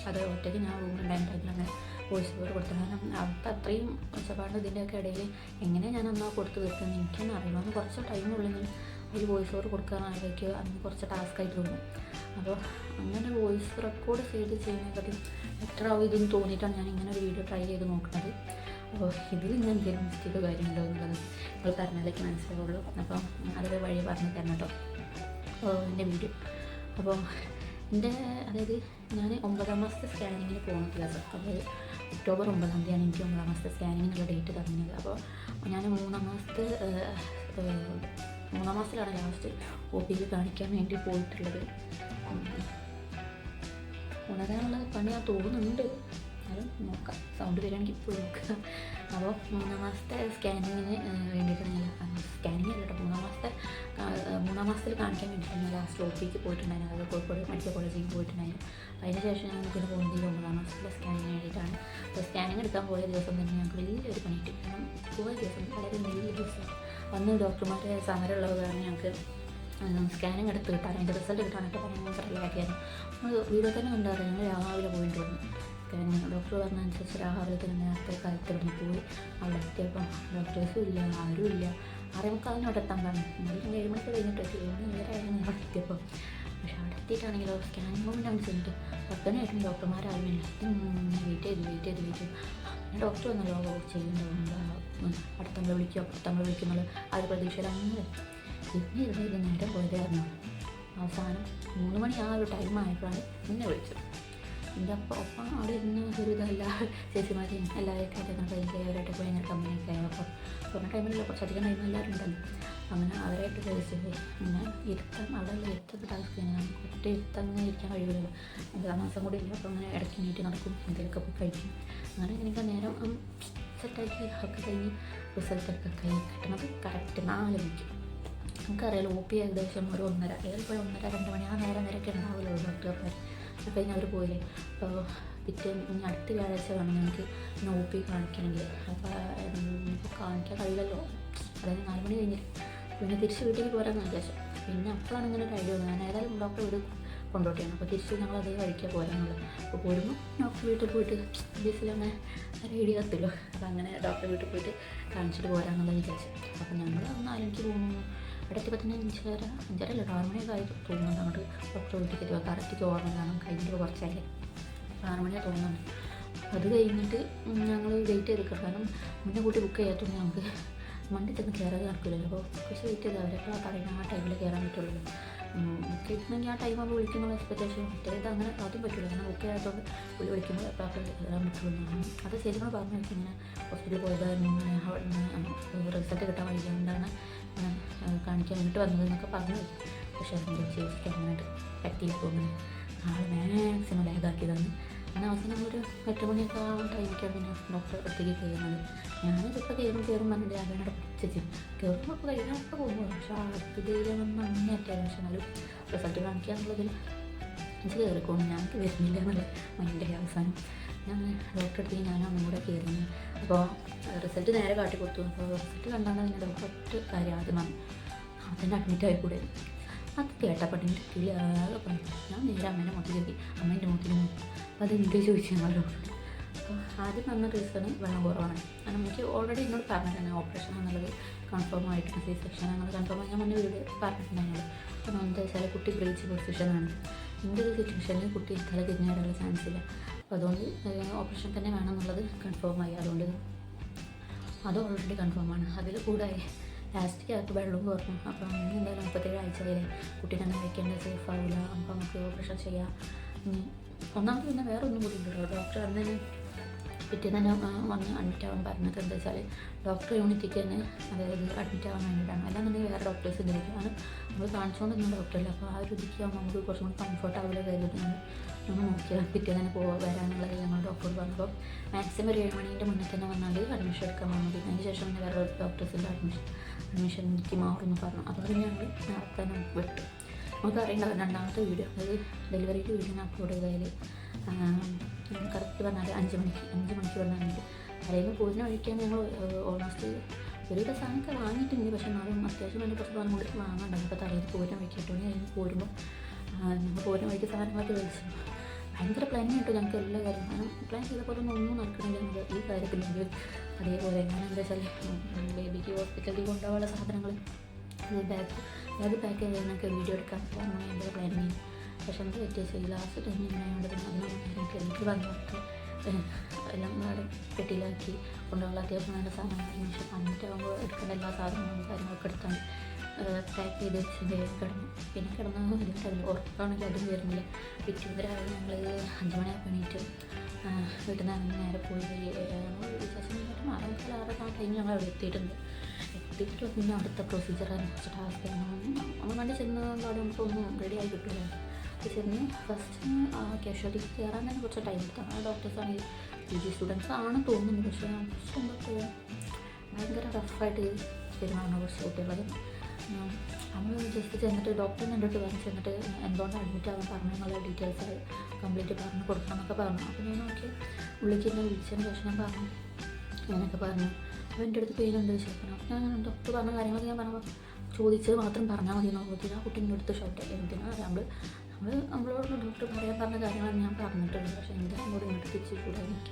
അത് ഒറ്റയ്ക്ക് ഞാൻ റൂമിലുണ്ടായിരുന്ന ടൈമിലാണ് വോയിസ് ഓവർ കൊടുത്തത്. കാരണം അവിടുത്തെ അത്രയും ഒച്ചപ്പാട് ഇതിന്റെയൊക്കെ ഇടയിൽ എങ്ങനെ ഞാൻ അന്നാ കൊടുത്ത് തീർക്കുന്നത് എനിക്കൊന്നും അറിയണം അന്ന് കുറച്ച് ടൈമുള്ളെങ്കിൽ ഒരു വോയിസ് ഓവർ കൊടുക്കാനാണെങ്കിൽ അന്ന് കുറച്ച് ടാസ്ക് ആയിട്ട് തോന്നും. അപ്പോൾ അങ്ങനെ വോയിസ് റെക്കോർഡ് ചെയ്ത് ചെയ്യുന്നതിനെക്കാട്ടി ബെറ്റർ ആവും ഇതെന്ന് തോന്നിയിട്ടാണ് ഞാൻ ഇങ്ങനെ ഒരു വീഡിയോ ട്രൈ ചെയ്ത് നോക്കുന്നത്. അപ്പോൾ ഇതിൽ ഞാൻ എന്തെങ്കിലും മിസ്റ്റേക്ക് കാര്യമുണ്ടോ എന്നുള്ളത് നിങ്ങൾ പറഞ്ഞാലേക്ക് മനസ്സിലാവുള്ളൂ. അപ്പം അതൊരു വഴി പറഞ്ഞു തരണം കേട്ടോ. എന്റെ വീഡിയോ അപ്പോൾ എന്റെ അതായത് ഞാൻ ഒമ്പതാം മാസത്തെ സ്കാനിങ്ങിന് പോകുന്നില്ല അപ്പോൾ ഒക്ടോബർ ഒമ്പതാം തീയതിയാണ് എനിക്ക് ഒമ്പതാം മാസത്തെ സ്കാനിങ്ങിനുള്ള ഡേറ്റ് തന്നത് അപ്പോൾ ഞാൻ മൂന്നാം മാസത്തെ മൂന്നാം മാസത്തിലാണ് ലാസ്റ്റ് ഒ പിയിൽ കാണിക്കാൻ വേണ്ടി പോയിട്ടുള്ളത്. ഉണരാനുള്ള പണി ഞാൻ തോന്നുന്നുണ്ട്. അത് നോക്കാം. സൗണ്ട് വരികയാണെങ്കിൽ ഇപ്പോൾ നോക്കാം. അപ്പോൾ മൂന്നാം മാസത്തെ സ്കാനിങ്ങിന് വേണ്ടിയിട്ടാണ് ഞാൻ സ്കാനിങ് അല്ല കേട്ടോ മൂന്നാം മാസത്തെ മൂന്നാം മാസത്തിൽ കാണിക്കാൻ വേണ്ടിയിട്ടാണ് ലാസ്റ്റ് ഒ പോയിട്ടുണ്ടായിരുന്നു. അതായത് കോഴിക്കോട് മെഡിക്കൽ കോളേജിൽ പോയിട്ടുണ്ടായിരുന്നു. അതിന് ശേഷം ഞാൻ പിന്നെ പോകുന്നത് ഒമ്പതാം മാസത്തിലെ സ്കാനിങ്ങിന് വേണ്ടിയിട്ടാണ്. അപ്പോൾ സ്കാനിങ് എടുക്കാൻ പോയ ദിവസം തന്നെ ഞങ്ങൾക്ക് വലിയൊരു പണി കിട്ടി കാരണം പോയ ദിവസം വളരെ വലിയ ദിവസം. അന്ന് ഡോക്ടർമാരുടെ സമരമുള്ളത് കാരണം ഞങ്ങൾക്ക് സ്കാനിങ് എടുത്ത് കിട്ടാൻ അതിന്റെ റിസൾട്ട് കിട്ടാനായിട്ട് ഭയങ്കര ലാഗായിരുന്നു നമ്മൾ വീഡിയോ തന്നെ കണ്ടറിയാം രാവിലെ പോയിട്ട് സ്കാനിങ് ഡോക്ടർ പറഞ്ഞതനുസരിച്ച് രാവിലെ തന്നെ നേരത്തെ കാലത്ത് ഇവിടെ പോയി. അവിടെ എത്തിയപ്പം ഡോക്ടേഴ്സും ഇല്ല ആരും ഇല്ല. ആറേമുക്കാലിന് അവിടെ എത്താൻ പറഞ്ഞു. എന്നാലും ഏഴ് മണിക്ക് കഴിഞ്ഞിട്ട് ഏഴ് നേരമായിരുന്നു അവിടെ എത്തിയപ്പോൾ പക്ഷെ അവിടെ എത്തിയിട്ടാണെങ്കിലോ സ്കാനിങ് അങ്ങ് ചെന്നിട്ട്. പത്തനായിട്ടും ഡോക്ടർമാരാരും ഇല്ല വെയിറ്റ് ചെയ്ത് വെയിറ്റ് ചെയ്ത് വെയിറ്റ് ചെയ്തു. ഡോക്ടർ വന്നല്ലോ ചെയ്യുന്നുണ്ടോ അടുത്തമ്മ വിളിക്കുക അപ്പുറത്തമ്മ വിളിക്കുന്നത് അത് ഒരു പ്രതീക്ഷയിൽ അങ്ങനെ ഇരുന്ന് ഇത് നേരെ പോയതായിരുന്നു. അവസാനം മൂന്ന് മണി ആ ഒരു ടൈം ആയപ്പോഴാണ് പിന്നെ വിളിച്ചത്. എന്റെ അപ്പ ഒപ്പം അവിടെ ഇരുന്ന് ഒരു ഇതല്ല ചേച്ചിമാരെയും എല്ലാവരെയൊക്കെ ആയിട്ട് അങ്ങനെ അവരായിട്ട് ഭയങ്കര കമ്പനിയൊക്കെ ആയി അപ്പം കുറഞ്ഞ ടൈമിലല്ല കുറച്ചധികം ടൈം എല്ലാവരും ഉണ്ടല്ലോ. അങ്ങനെ അവരായിട്ട് ചോദിച്ചത് അങ്ങനെ ഇരുത്തം അവിടെ ഇരുത്തത് ടാസ്ക് നമുക്ക് ഒറ്റ ഇരുത്താൻ ഇങ്ങനെ ഇരിക്കാൻ കഴിയില്ലല്ലോ അഞ്ചാം മാസം കൂടി ഇല്ല അപ്പം അങ്ങനെ ഇടയ്ക്ക് നീട്ടി നടക്കും എന്തെങ്കിലുമൊക്കെ പോയി കഴിക്കും. അങ്ങനെ എനിക്ക് നേരം സെറ്റാക്കി ഒക്കെ കഴിഞ്ഞ് റിസൾട്ടൊക്കെ കൈ കിട്ടണത് കറക്റ്റ് നാല് മണിക്ക്. നമുക്കറിയാലോ ഒ പി ഏകദേശം ഒരു ഒന്നര ഏറിപ്പോയി ഒന്നര രണ്ട് മണി ആ നേരം വരെയൊക്കെ ഉണ്ടാവുമല്ലോ ഡോക്ടർമാർ അത് കഴിഞ്ഞ് അവർ പോയില്ലേ? അപ്പോൾ പിറ്റേ ഇനി അടുത്ത വ്യാഴാഴ്ച വേണം ഞങ്ങൾക്ക് ഇന്ന് ഒ പി കാണിക്കണമെങ്കിൽ. അപ്പോൾ ഇപ്പോൾ കാണിക്കാൻ കഴിയില്ലല്ലോ. അതായത് നാല് മണി കഴിഞ്ഞിട്ട് പിന്നെ തിരിച്ച് വീട്ടിൽ പോരാന്ന് വിചാരിച്ചു. പിന്നെ അപ്പോഴാണ് ഇങ്ങനെ ഒരു ഐഡിയ വന്നത്. ഞാൻ ഏതായാലും ഡോക്ടർ ഇവിടെ കൊണ്ടുപോട്ടിയാണ് അപ്പോൾ തിരിച്ച് ഞങ്ങൾ അതേ വഴിക്കാൻ പോരാന്നുള്ളത്. അപ്പോൾ പോരുമ്പോൾ ഡോക്ടർ വീട്ടിൽ പോയിട്ട് ബസ്സിൽ അങ്ങനെ റെഡി ആകത്തില്ലോ അപ്പോൾ അങ്ങനെ ഡോക്ടർ വീട്ടിൽ പോയിട്ട് കാണിച്ചിട്ട് പോരാന്നുള്ളത് വിചാരിച്ചു. അപ്പോൾ ഞങ്ങൾ നാലഞ്ച് പോകുന്നു. അവിടെ എത്തിയപ്പോൾ തന്നെ അഞ്ചര അഞ്ചര അല്ല ആറ് മണിയൊക്കെ തോന്നുന്നുണ്ട്. അങ്ങോട്ട് ഡോക്ടർ വീട്ടിൽ എത്തിയപ്പോൾ കറക്റ്റ് ഓർമ്മ കാണും കഴിഞ്ഞിട്ട് കുറച്ചായി ആറ് മണിയാണ് തോന്നുന്നുണ്ട്. അത് കഴിഞ്ഞിട്ട് ഞങ്ങൾ വെയിറ്റ് ചെയ്ത് കാരണം മുന്നേ കൂട്ടി ബുക്ക് ചെയ്യാത്തതുകൊണ്ട് നമുക്ക് വണ്ടി തന്നെ കയറാൻ നടക്കില്ലല്ലോ അപ്പോൾ കുറച്ച് വെയിറ്റ് ചെയ്ത് അവരൊക്കെ പറയുന്ന ആ ടൈമിൽ കയറാൻ പറ്റുള്ളൂ. ബുക്ക് ചെയ്തിട്ടുണ്ടെങ്കിൽ ആ ടൈം ആകുമ്പോൾ വിളിക്കുന്നുള്ള എക്സ്പെക്ടേഷൻ മറ്റേത് അങ്ങനെ അതും പറ്റില്ല കാരണം ബുക്ക് ചെയ്യാത്തതുകൊണ്ട് പുള്ളി വിളിക്കുമ്പോൾ അപ്പോൾ കയറാൻ പറ്റുള്ളൂ അത് ചേച്ചിനോട് പറഞ്ഞു വെച്ചിങ്ങനെ ഹോസ്പിറ്റലിൽ പോയതായിരുന്നു. റിസൾട്ട് കിട്ടാൻ ആ, കാണിക്കാൻ വേണ്ടിയിട്ട് വന്നതെന്നൊക്കെ പറഞ്ഞു. വെച്ചു പക്ഷേ അതിന്റെ ചേച്ചിക്ക് അങ്ങനെ പറ്റിയില്ല പോകുന്നു ആൾ മാക്സിമം ലാഗാക്കി തന്നു അങ്ങനെ അവസാനം ഒരു എട്ട് മണിയൊക്കെ ആവുമ്പോഴായിരിക്കും ടൈമിലേക്കാണ് പിന്നെ ഡോക്ടർ അടുത്തേക്ക് കയറുന്നത്. ഞാനിതിപ്പോൾ കയറും കയറും പറഞ്ഞിട്ട് അതിനോട് ചേച്ചി കയറുമ്പോൾ അപ്പോൾ കഴിഞ്ഞൊക്കെ പോകുമ്പോൾ പക്ഷേ ആൾക്ക് ധൈര്യം വന്ന് അങ്ങനെ അറ്റായിരുന്നു പക്ഷേ എന്നാലും റിസൾട്ട് കാണിക്കുക എന്നുള്ളതിൽ എനിക്ക് കയറിക്കോണം ഞങ്ങൾക്ക് വരുന്നില്ല എന്നുള്ള മൈൻഡായി അവസാനം. ഞാൻ ഡോക്ടറെ അടുത്തേക്ക് അമ്മയും കൂടെ കയറി അപ്പോൾ റിസൾട്ട് നേരെ കാട്ടി കൊടുത്തു. അപ്പോൾ റിസൾട്ട് കണ്ടാണ് എന്റെ ഒറ്റ കാര്യം ആദ്യം വന്നു അതിന്റെ അഡ്മിറ്റ് ആയി കൂടെ. അത് കേട്ടപ്പോൾ എന്റെ കിളി ആകെ പറഞ്ഞു ഞാൻ നേരെ അമ്മേനെ മുട്ടിലേക്ക് അമ്മേന്റെ മുട്ടിൽ നോക്കി. അപ്പോൾ അത് എന്ത് ചോദിച്ചു ഞങ്ങൾ ഡോക്ടർ അപ്പോൾ ആദ്യം വന്ന റീസണ് വെള്ളം കുറവാണ്. കാരണം എനിക്ക് ഓൾറെഡി എന്നോട് പറഞ്ഞിട്ടുണ്ട് ഓപ്പറേഷൻ എന്നുള്ളത് കൺഫേം ആയിട്ട് സി സെക്ഷൻ എന്നുള്ളത് കൺഫേം ആയി. ഞാൻ മുന്നേ വീട് പറഞ്ഞിട്ടുണ്ടായിരുന്നു അപ്പോൾ എന്താ വെച്ചാൽ കുട്ടി ബ്രേച്ച് പൊസിഷനാണ്. എന്റെ ഒരു സിറ്റുവേഷനിൽ കുട്ടി തല തിരിഞ്ഞാടാനുള്ള ചാൻസ് ഇല്ല. അപ്പോൾ അതുകൊണ്ട് ഓപ്പറേഷൻ തന്നെ വേണമെന്നുള്ളത് കൺഫേം ആയി. അതുകൊണ്ട് അത് ഓൾറെഡി കൺഫേം ആണ്. അതിൽ കൂടായി ലാസ്റ്റ് അകത്ത് വെള്ളം കുറഞ്ഞു അപ്പം എന്തായാലും മുപ്പത്തേഴ് ആഴ്ചയിലെ കുട്ടീനെ തന്നെ വയ്ക്കേണ്ടത് സേഫ് ആവില്ല. അപ്പം നമുക്ക് ഓപ്പറേഷൻ ചെയ്യാം. ഒന്നാമത് പിന്നെ വേറെ ഒന്നും കൂടി ഉണ്ടല്ലോ ഡോക്ടർ അന്ന് പിറ്റേ തന്നെ വന്ന് അഡ്മിറ്റ് ആവാൻ പറഞ്ഞത് എന്താ വെച്ചാൽ ഡോക്ടർ യൂണിറ്റിക്ക് തന്നെ അതായത് അഡ്മിറ്റ് ആവാൻ വേണ്ടിയിട്ടാണ്. അല്ലാന്നുണ്ടെങ്കിൽ വേറെ ഡോക്ടേഴ്സ് ഇതിലേക്കാണ് നമ്മൾ കാണിച്ചുകൊണ്ടൊന്നും ഡോക്ടറില്ല അപ്പോൾ ആ ഒരു ഇതിക്ക് നമുക്ക് കുറച്ചും കൂടി കംഫർട്ട് ആവില്ല കരുതിയിട്ട് നമ്മൾ നോക്കിയാൽ പിറ്റേന്ന് തന്നെ പോകാൻ വരാനുള്ളത് ഞങ്ങൾ ഡോക്ടറോട് പറഞ്ഞപ്പോൾ മാക്സിമം ഒരു ഏഴ് മണീന്റെ മുന്നേ തന്നെ വന്നാൽ അഡ്മിഷൻ എടുക്കാൻ വന്നത് അതിന് ശേഷം പിന്നെ വേറെ ഡോക്ടേഴ്സിന്റെ അഡ്മിഷൻ അഡ്മിഷൻ എനിക്ക് മാറുമെന്ന് പറഞ്ഞു. അതുകൊണ്ട് ഞങ്ങൾ നേരത്തെ നമുക്ക് വിട്ടു. നമുക്ക് അറിയേണ്ടത് രണ്ടാമത്തെ വീഡിയോ അതായത് ഡെലിവറിക്ക് വീഡിയോ ഞാൻ അപ്ലോഡ് ചെയ്തതിൽ കറക്റ്റ് പറഞ്ഞാൽ അഞ്ച് മണിക്ക് അഞ്ച് മണിക്ക് വന്നിട്ടുണ്ട് അല്ലെങ്കിൽ പോരുന്ന വഴിക്കാൻ ഞങ്ങൾ ഓൾമോസ്റ്റ് ഒരുവിധ സാധനമൊക്കെ വാങ്ങിയിട്ടുണ്ട്. പക്ഷേ എന്നാലും അത്യാവശ്യം വേണ്ട കുറച്ച് സാധനം കൂടി വാങ്ങാണ്ട് അപ്പോൾ തലയിൽ പൂരം വഴിക്ക് എട്ട് മണി കഴിഞ്ഞ് പോരുമ്പോൾ ഞങ്ങൾ പോരുന്ന വഴിക്ക് സാധനങ്ങളൊക്കെ മേടിച്ചു. ഭയങ്കര പ്ലാനിങ് ആയിട്ട് ഞങ്ങൾക്ക് എല്ലാ കാര്യങ്ങളും. പ്ലാൻ ചെയ്ത പോലെ ഒന്നും ഒന്നും നടക്കണില്ല നമ്മൾ ഈ കാര്യത്തിലെങ്കിൽ അതേപോലെ എങ്ങനെ എന്താ വെച്ചാൽ ബേബിക്ക് ഹോസ്പിറ്റലിൽ കൊണ്ടുപോകാനുള്ള സാധനങ്ങൾ ബാഗ് ബാഗ് പാക്ക് ചെയ്യാനൊക്കെ വീഡിയോ എടുക്കാൻ പോകാൻ എന്റെ പ്ലാനിങ് പക്ഷെ എന്ത് പറ്റിയ ലാസ്റ്റ് ടൈം ഇങ്ങനെയുണ്ട് പിന്നെ എനിക്ക് എനിക്ക് വന്നിട്ട് എല്ലാം നാട് പെട്ടിയിലാക്കി കൊണ്ടുപോകാനുള്ള അത്യാവശ്യം വേണ്ട സാധനങ്ങൾ പക്ഷേ പണിയിട്ടാകുമ്പോൾ എടുക്കേണ്ട എല്ലാ സാധനങ്ങളും കാര്യങ്ങളൊക്കെ എടുത്താണ് പാക്ക് ചെയ്ത് വെച്ച് കിടന്നു പിന്നെ കിടന്നാൽ അതിൽ ഉറപ്പാണെങ്കിൽ അതും വരുന്നില്ല പിറ്റേ രാവിലെ ഞങ്ങൾ അഞ്ച് മണിയായപ്പോൾ എണീറ്റ് ആ, വീട്ടിൽ നിന്ന് ഇറങ്ങി നേരെ പോയി വിശേഷം ആറ് മുതൽ ആറ് ആ ടൈം ഞങ്ങൾ അവിടെ എത്തിയിട്ടുണ്ട്. എത്തിയിട്ട് പിന്നെ അവിടുത്തെ പ്രൊസീജിയർ വെച്ചിട്ട് ടാസ്ക് നമ്മൾ വേണ്ടി നമുക്ക് നമുക്കൊന്നും റെഡി ആയി കിട്ടില്ല ചെന്ന് ഫസ്റ്റ് കാഷ്വാലിറ്റി കയറാൻ തന്നെ കുറച്ച് ടൈം എടുത്തു ആ ഡോക്ടേഴ്സ് ആണെങ്കിൽ പി ജി സ്റ്റുഡൻസ് ആണ് തോന്നുന്നു പക്ഷേ കുറച്ച് ഭയങ്കര റഫായിട്ട് പെരുമാറുന്ന കുറച്ച് കുട്ടികളത് നമ്മൾ ജസ്റ്റ് ചെന്നിട്ട് ഡോക്ടറെ കണ്ടിട്ട് പറഞ്ഞു ചെന്നിട്ട് എന്തുകൊണ്ട് അഡ്മിറ്റ് ആവാൻ പറഞ്ഞു എന്നുള്ള ഡീറ്റെയിൽസ് കംപ്ലീറ്റ് പറഞ്ഞു കൊടുക്കണം എന്നൊക്കെ പറഞ്ഞു. അപ്പോൾ ഞാൻ നോക്കി വിളിച്ച് എന്നെ വിളിച്ചതിന് ശേഷം ഞാൻ പറഞ്ഞു ഞാനൊക്കെ പറഞ്ഞു. അപ്പോൾ എന്റെ അടുത്ത് പെയിനുണ്ട് ചോദിക്കണം അപ്പോൾ ഞാൻ ഡോക്ടർ പറഞ്ഞ കാര്യങ്ങളൊക്കെ ഞാൻ പറഞ്ഞു ചോദിച്ചത് മാത്രം പറഞ്ഞാൽ മതി നോക്കി ആ കുട്ടീന്റെ അടുത്ത് ഷോട്ട് എന്തിനാ നമ്മൾ നമ്മൾ നമ്മളോട് ഡോക്ടർ പറയാൻ പറഞ്ഞ കാര്യങ്ങളാണ് ഞാൻ പറഞ്ഞിട്ടുണ്ട് പക്ഷേ എന്തിനാ അങ്ങോട്ട് ഇങ്ങോട്ട് തിരിച്ചു കൂടാതെ എന്റെ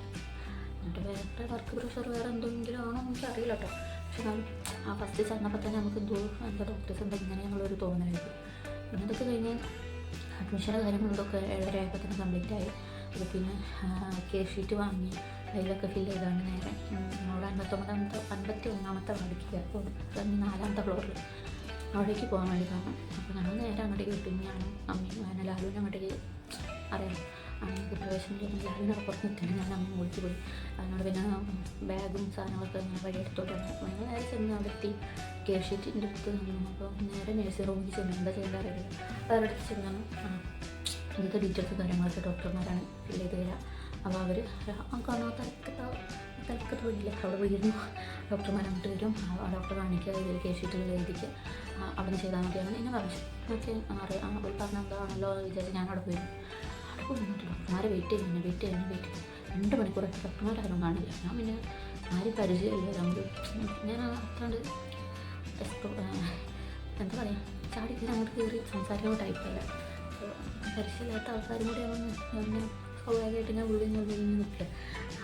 എന്നിട്ട് വേറെ വർക്ക് പ്രഷർ വേറെ എന്തെങ്കിലും ആണോ എനിക്ക് അറിയില്ല കേട്ടോ. എന്നാലും ആ ഫസ്റ്റ് ചെന്നപ്പോൾ തന്നെ നമുക്ക് എന്തോ എന്താ ഡോക്ടേഴ്സ് എന്താ ഇങ്ങനെ ഞങ്ങളൊരു തോന്നലായിരുന്നു പിന്നെ അതൊക്കെ കഴിഞ്ഞ് അഡ്മിഷന്റെ കാര്യങ്ങളൊക്കെ ഏഴര ആയപ്പോൾ തന്നെ കംപ്ലീറ്റ് ആയി. അത് പിന്നെ കേസ് ഷീറ്റ് വാങ്ങി അതിലൊക്കെ ഫില്ല് ചെയ്താണ് നേരെ. അവിടെ അൻപത്തൊമ്പതാമത്തെ അൻപത്തി ഒന്നാമത്തെ വാർഡിക്ക് കയറുമ്പോൾ കഴിഞ്ഞ് നാലാമത്തെ ഫ്ലോറിൽ അവിടേക്ക് പോകാൻ വേണ്ടി കാണും അപ്പോൾ ഞങ്ങൾ നേരെ അങ്ങോട്ടേക്ക് വിട്ടു. ഞാനും അമ്മയും ലാലുവിനും അങ്ങോട്ടേക്ക് അറിയാം. അമ്മയ്ക്ക് പ്രവേശനം ലാലുവിനെ പുറത്ത് നിൽക്കുന്നത് ഞാൻ അമ്മ വിളിച്ച് പോയി അതിനോട് പിന്നെ ബാഗും സാധനങ്ങളൊക്കെ ഞാൻ വഴി എടുത്തോട്ട് ഞങ്ങൾ നേരെ ചെന്ന് അവിടെ എത്തി കെ ഷീറ്റിന്റെ അടുത്ത് നിന്നു. അപ്പോൾ നേരെ നേഴ്സിംഗ് റൂമിൽ ചെന്ന് എന്താ ചെയ്യേണ്ട അറിയില്ല. അവരുടെ അടുത്ത് ചെന്നാണ് ഇന്നത്തെ ഡീറ്റെയിൽസ് കാര്യങ്ങളൊക്കെ ഡോക്ടർമാരാണ് ഫില്ല് ചെയ്ത് തരാം. അപ്പോൾ അവർ കാണാൻ തലക്കത്ത തലക്കത്ത് പോയില്ല അവിടെ പോയിരുന്നു. ഡോക്ടർമാർ അങ്ങോട്ട് വരും. ഡോക്ടർ കാണിക്കുക. ഇതിൽ കെ ഷീറ്റുകൾ എഴുതിക്കുക. അവിടെ നിന്ന് ചെയ്താൽ മതി. അങ്ങനെ എന്നെ പറഞ്ഞു. ഓക്കെ അറിയാം. അവർ പറഞ്ഞ എന്താണല്ലോ വിചാരിച്ച് ഞാൻ അവിടെ പോയിരുന്നു. പോയി നിന്നിട്ട് വെയിറ്റ് ചെയ്യുന്നു വെയിറ്റ് ചെയ്യുന്നു വെയിറ്റ് ചെയ്യുന്നു രണ്ട് മണിക്കൂറൊക്കെ ഡോക്ടർമാരാരും കാണില്ല. ഞാൻ പിന്നെ ആരും പരിചയമില്ല. നമ്മൾ ഞാൻ അത്രണ്ട് എന്താ പറയുക ചാടി അങ്ങോട്ട് കയറി സംസാരിക്കുന്ന ടൈപ്പല്ല അപ്പോൾ പരിചയമില്ലാത്ത ആൾക്കാരും കൂടെ ആവുമ്പോൾ ഞാൻ സ്വാഭാവികമായിട്ട് ഞാൻ ഉള്ളിൽ നിന്ന് ഉള്ളിൽ നിന്ന് നിൽക്കുക.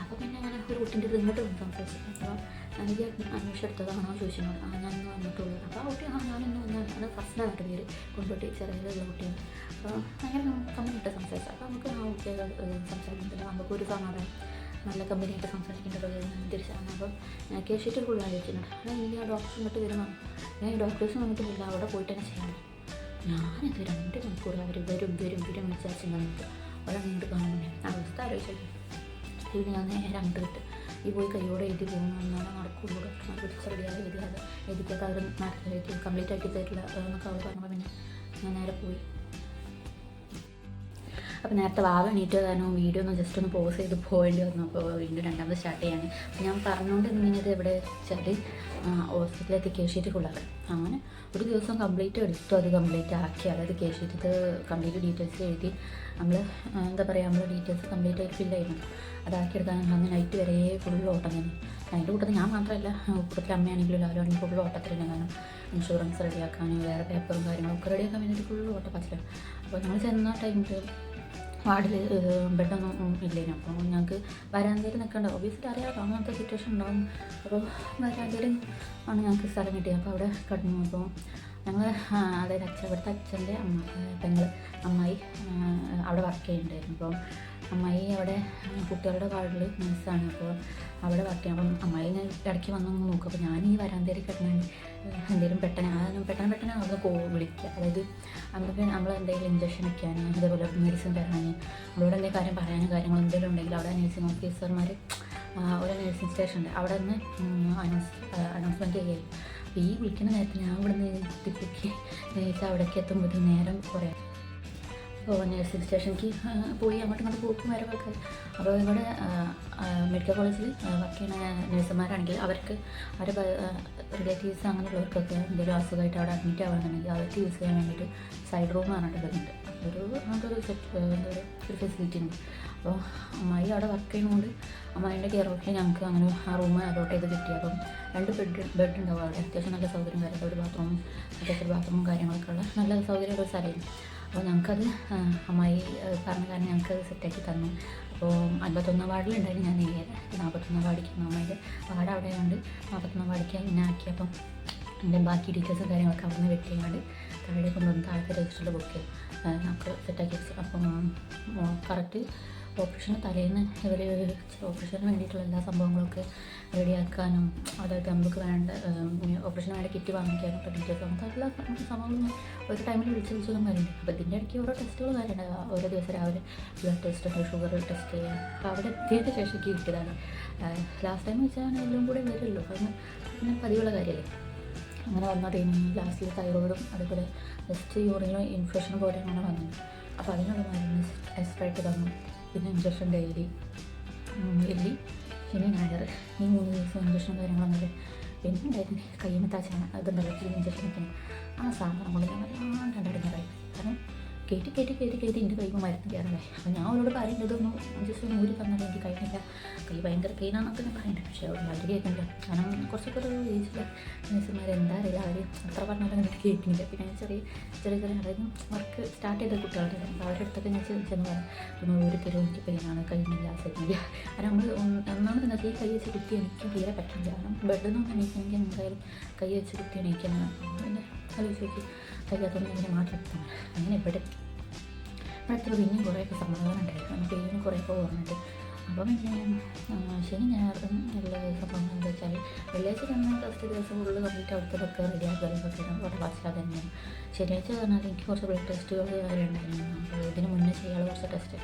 അപ്പോൾ പിന്നെ അങ്ങനെ ഒരു കുട്ടീന്റെ ഇങ്ങോട്ട് വന്നു സംസാരിച്ചു. അപ്പോൾ എനിക്ക് അന്വേഷിച്ച് എടുത്തതാണോ ചോദിച്ചോട് ആ ഞാൻ ഇന്ന് വന്നിട്ടുള്ളൂ. അപ്പോൾ ആ കുട്ടി ആ ഞാനിന്ന് വന്നാണ് അത് ഫസ്റ്റിനായിട്ട് പേര് കൊണ്ടുപോയി ചെറിയ കുട്ടിയാണ്. അപ്പോൾ അങ്ങനെ നമുക്ക് കമ്പനിയിട്ട് സംസാരിച്ചു. അപ്പോൾ നമുക്ക് ആ കുട്ടിയെ സംസാരിക്കുന്നില്ല നമുക്കൊരു സമാധാനം നല്ല കമ്പനിയായിട്ട് സംസാരിക്കേണ്ടത് ഞാൻ തിരിച്ചറിഞ്ഞു അപ്പം ഞാൻ കെ ഷീറ്റിൽ കൂടുതൽ ആലോചിക്കുന്നുണ്ട് അത് ഇനി ആ ഡോക്ടർ ഇങ്ങോട്ട് വരുന്നതാണ് ഞാൻ ഡോക്ടേഴ്സ് വന്നിട്ടില്ല. അവിടെ പോയിട്ട് തന്നെ ചെയ്യണം ഞാനിത് രണ്ട് മണിക്കൂർ അവർ വരും വരും വരും വിചാരിച്ച് നമുക്ക് അവിടെ കാണുന്നു കാണുന്നില്ല അവസ്ഥ ആലോചിച്ചു. പിന്നെ ഞാൻ നേരെ അങ്ങോട്ട് വിട്ട് ഈ പോയി കൈയോടെ എഴുതി പോകുന്നു എന്നാലും നടക്കുള്ളൂ. ഡോക്ടർമാർ പിടിച്ച റെഡിയായി എഴുതിയാൽ എഴുതിക്കാത്ത അവർ കംപ്ലീറ്റ് ആക്കി തരില്ല എന്നൊക്കെ അവർ പറഞ്ഞപ്പോൾ പിന്നെ ഞാൻ നേരെ പോയി. അപ്പോൾ നേരത്തെ വാവ എണീറ്റ് കാരണം വീഡിയോ ഒന്ന് ജസ്റ്റ് ഒന്ന് പോസ് ചെയ്ത് പോകേണ്ടി വന്നു. അപ്പോൾ വീണ്ടും രണ്ടാമത് സ്റ്റാർട്ട് ചെയ്യാണ്. അപ്പോൾ ഞാൻ പറഞ്ഞുകൊണ്ട് ഇങ്ങനെ എവിടെ വെച്ചാൽ ഹോസ്പിറ്റലിലെത്തി കെ ഷീറ്റ് ഫുള്ളാണ് അങ്ങനെ ഒരു ദിവസം കംപ്ലീറ്റ് എടുത്തു. അത് കംപ്ലീറ്റ് ആക്കി. അതായത് കെ ഷീറ്റ് കംപ്ലീറ്റ് ഡീറ്റെയിൽസ് എഴുതി. നമ്മൾ എന്താ പറയുക നമ്മൾ ഡീറ്റെയിൽസ് കംപ്ലീറ്റ് ആയിട്ട് ഫില്ല് ചെയ്യണം അതാക്കി എടുക്കാൻ അന്ന് നൈറ്റ് വരെ ഫുൾ ഓട്ടം തന്നെ. അതിന്റെ കൂട്ടത്തിൽ ഞാൻ മാത്രമല്ല കൂട്ടത്തിൽ അമ്മയാണെങ്കിലും എല്ലാവരും ഫുൾ ഓട്ടത്തിൽ തന്നെ കാരണം ഇൻഷുറൻസ് റെഡിയാക്കാൻ വേറെ പേപ്പറും കാര്യങ്ങളൊക്കെ റെഡിയാക്കാൻ വേണ്ടിയിട്ട് ഫുൾ ഓട്ടപ്പച്ചിലാണ് അപ്പോൾ ഞങ്ങൾ ചെന്ന ടൈമിൽ വാർഡിൽ ബെഡൊന്നും ഇല്ലേനു. അപ്പോൾ ഞങ്ങൾക്ക് വരാന്തേരി നിൽക്കേണ്ട ഓബിയസ്ലി അറിയാം. അങ്ങനത്തെ സിറ്റുവേഷൻ ഉണ്ടാവും. അപ്പോൾ വരാന്തേരും ആണ് ഞങ്ങൾക്ക് സ്ഥലം കിട്ടിയത് അപ്പോൾ അവിടെ കിടന്നു. അപ്പോൾ ഞങ്ങൾ അതായത് അച്ഛൻ ഇവിടുത്തെ അച്ഛന്റെ അമ്മ പെങ്ങൾ അമ്മായി അവിടെ വർക്ക് ചെയ്യുന്നുണ്ടായിരുന്നു. അപ്പോൾ അമ്മായി അവിടെ കുട്ടികളുടെ വാർഡിൽ നഴ്സാണ് അപ്പോൾ അവിടെ വർക്ക് ചെയ്യാം. അപ്പം അമ്മായി ഞാൻ ഇടയ്ക്ക് വന്ന് നോക്കും. അപ്പോൾ ഞാൻ ഈ വരാന്തേരി കിടന്നാൽ എന്തെങ്കിലും പെട്ടെന്ന് ആ പെട്ടെന്ന് പെട്ടെന്ന് നമ്മൾ കോ വിളിക്കുക അതായത് നമുക്ക് നമ്മൾ എന്തെങ്കിലും ഇഞ്ചക്ഷൻ വെക്കാനും അതേപോലെ മെഡിസിൻ തരാനും നമ്മളോട് എന്തെങ്കിലും കാര്യം പറയാനും കാര്യങ്ങൾ എന്തെങ്കിലും ഉണ്ടെങ്കിൽ അവിടെ നഴ്സിംഗ് ഓഫീസർമാർ ഒരു നേഴ്സിംഗ് സ്റ്റേഷൻ ഉണ്ട്. അവിടെ നിന്ന് അനൗൺസ് അനൗൺസ്മെന്റ് ചെയ്യും അപ്പോൾ ഈ വിളിക്കുന്ന നേരത്തെ ഞാൻ ഇവിടെ നിന്ന് തിപ്പിക്ക് നേഴ്സ് അവിടേക്ക് എത്തുമ്പോൾ നേരം കുറേ. അപ്പോൾ നേഴ്സിംഗ് സ്റ്റേഷനിലേക്ക് പോയി അങ്ങോട്ടും ഇങ്ങോട്ട് പോക്കും വരവൊക്കെ. അപ്പോൾ ഇവിടെ മെഡിക്കൽ കോളേജിൽ വർക്ക് ചെയ്യുന്ന നഴ്സുമാരാണെങ്കിൽ അവർക്ക് അവരുടെ റിലേറ്റീവ്സ് അങ്ങനെയുള്ളവർക്കൊക്കെ എന്തെങ്കിലും അസുഖമായിട്ട് അവിടെ അഡ്മിറ്റ് ആവുകയാണെങ്കിൽ അവർക്ക് യൂസ് ചെയ്യാൻ വേണ്ടിയിട്ട് സൈഡ് റൂം പറഞ്ഞിട്ടുണ്ട് ഒരു സെറ്റ് എന്താ പറയുക ഒരു ഫെസിലിറ്റി ഉണ്ട് അപ്പോൾ അമ്മായി അവിടെ വർക്ക് ചെയ്യുന്നതുകൊണ്ട് അമ്മായിന്റെ കെയർ ഓഫിൽ ഞങ്ങൾക്ക് അങ്ങനെ ആ റൂം അലോട്ട് ചെയ്ത് കിട്ടി. അപ്പം രണ്ട് ബെഡ് ബെഡ് ഉണ്ടാവും അവിടെ. അത്യാവശ്യം നല്ല സൗകര്യം കാര്യങ്ങൾ ഒരു ബാത്റൂമും അത്യാവശ്യം ബാത്റൂമും കാര്യങ്ങളൊക്കെ ഉള്ള നല്ല സൗകര്യമുള്ള സ്ഥലമായിരുന്നു. അപ്പോൾ ഞങ്ങൾക്കത് അമ്മായി പറഞ്ഞ കാരണം ഞങ്ങൾക്ക് അത് സെറ്റാക്കി തന്നു. അപ്പോൾ അൻപത്തൊന്നാം വാർഡിലുണ്ടായിരുന്നു ഞാൻ ഈ നാൽപ്പത്തൊന്നാം വാർഡിക്ക് അമ്മയുടെ വാർഡ് അവിടെ ഉണ്ട് നാൽപ്പത്തൊന്നാം വാർഡിക്ക് ഇങ്ങനെ ആക്കി അപ്പം എന്റെ ബാക്കി ഡീറ്റെയിൽസും കാര്യങ്ങളൊക്കെ അവിടെ നിന്ന് വെട്ടിയാണ്ട് താഴെ കൊണ്ടുവന്ന് താഴത്തെ രജിസ്റ്ററിൽ ബുക്ക് ചെയ്യും നമുക്ക് സെറ്റാക്കി വെച്ചു അപ്പം കറക്റ്റ് ഓപ്പറേഷന് തലേന്ന് ഇവർ ഓപ്പറേഷന് വേണ്ടിയിട്ടുള്ള എല്ലാ സംഭവങ്ങളൊക്കെ റെഡിയാക്കാനും അതായത് നമുക്ക് വേണ്ട ഓപ്പറേഷന് വേണ്ട കിറ്റ് വാങ്ങിക്കാനും ഒക്കെ ഡീറ്റെയിൽസ് അങ്ങനത്തെ എല്ലാ സംഭവങ്ങളും ഒരു ടൈമിൽ വിളിച്ച് വിളിച്ചൊന്നും കാര്യമില്ല അപ്പോൾ ഇതിന്റെ ഇടയ്ക്ക് ഓരോ ടെസ്റ്റുകൾ കാര്യമുണ്ട് ഓരോ ദിവസം രാവിലെ ബ്ലഡ് ടെസ്റ്റ് ഷുഗർ ടെസ്റ്റ് ചെയ്യുക അപ്പോൾ അവിടെ എത്തിയതിന് ശേഷം കിട്ടിയതാണ്. ലാസ്റ്റ് ടൈം വെച്ചാൽ എല്ലാം കൂടെ വരുമല്ലോ അപ്പം പിന്നെ പതിവുള്ള കാര്യമല്ലേ അങ്ങനെ വന്നതേനി ലാസ്റ്റിൽ തൈറോയിഡും അതുപോലെ ജസ്റ്റ് യൂറിനും ഇൻഫെക്ഷൻ പോലെ അങ്ങനെ വന്നു. അപ്പോൾ അതിനുള്ള മരുന്ന് എക്സ്ട്രായിട്ട് തന്നു. പിന്നെ ഇഞ്ചക്ഷൻ ഡെയിലി വെള്ളി ശനി ഞായർ ഈ മൂന്ന് ദിവസം ഇഞ്ചക്ഷൻ വന്നത് പിന്നെ ഉണ്ടായിരുന്നു. കയ്യിൽ താച്ചാണ് അതുണ്ടല്ലോ ഇഞ്ചക്ഷൻ വെക്കണം ആ സാധനം കൊണ്ട് ഞാൻ വല്ലാണ്ട് രണ്ടടിഞ്ഞറായി കാരണം കയറ്റി കയറ്റി കയറ്റി കയറ്റി എന്റെ കൈക്ക് മരുന്ന് കയറണേ അപ്പോൾ ഞാൻ അവരോട് പറയുന്നതൊന്നും ജസ്റ്റ് ഒന്ന് ഊരി തന്നാൽ എനിക്ക് കഴിഞ്ഞില്ല കൈ ഭയങ്കര പെയിനാണെന്നൊക്കെ ഞാൻ പറയുന്നത് പക്ഷേ അവർ അവർ കേൾക്കുന്നില്ല കാരണം കുറച്ചൊക്കെ ഒരു ഏജിലെ നേഴ്സുമാർ എന്താ അറിയില്ല. അവർ അത്ര പറഞ്ഞാലും എനിക്ക് കേൾക്കുന്നില്ല. പിന്നെ ഞാൻ ചെറിയ ചെറിയ ചെറിയ അതായത് വർക്ക് സ്റ്റാർട്ട് ചെയ്ത കുട്ടികളുടെ അപ്പോൾ അവരുടെ അടുത്തൊക്കെ ഞാൻ ചെന്ന് പറയാം. നമ്മൾ ഒരു തരും എനിക്ക് പെയിനാണ് കഴിഞ്ഞില്ല സെറ്റില്ല കാരണം നമ്മൾ ഒന്നാമത് ഈ കൈ വെച്ച് കുത്തി എനിക്ക് തീരെ പറ്റില്ല കാരണം ബെഡിൽ നിന്ന് എണീക്കണമെങ്കിൽ എന്തായാലും കൈ വെച്ച് കുത്തി എണീക്കാനാണ്. പിന്നെ ആലോചിച്ച് നോക്കി. കഴിയാത്തൊന്നും ഇങ്ങനെ മാറ്റി നിർത്തണം അങ്ങനെ ഇവിടെ ഇവിടുത്തെ പിന്നെയും കുറേയൊക്കെ സമ്മതം ഉണ്ടായിരുന്നു നമുക്ക് പെയിന് കുറേയൊക്കെ ഓർമ്മയുണ്ട് അപ്പം ഞാൻ ശനി ഞായറും ഉള്ള സംഭവം എന്താ വെച്ചാൽ വെള്ളിയാഴ്ച തന്നെ ഫസ്റ്റ് ദിവസം ഫുള്ള് കംപ്ലീറ്റ് അവിടുത്തെ റെഡിയാക്കലൊക്കെ അവിടെ വാച്ചാൽ തന്നെയാണ്. ശനിയാഴ്ച പറഞ്ഞാൽ എനിക്ക് കുറച്ച് ബ്ലഡ് ടെസ്റ്റുകൾ വരെ ഉണ്ടായിരുന്നു അപ്പോൾ ഇതിന് മുന്നേ ചെയ്യാനുള്ള കുറച്ച് ടെസ്റ്റ്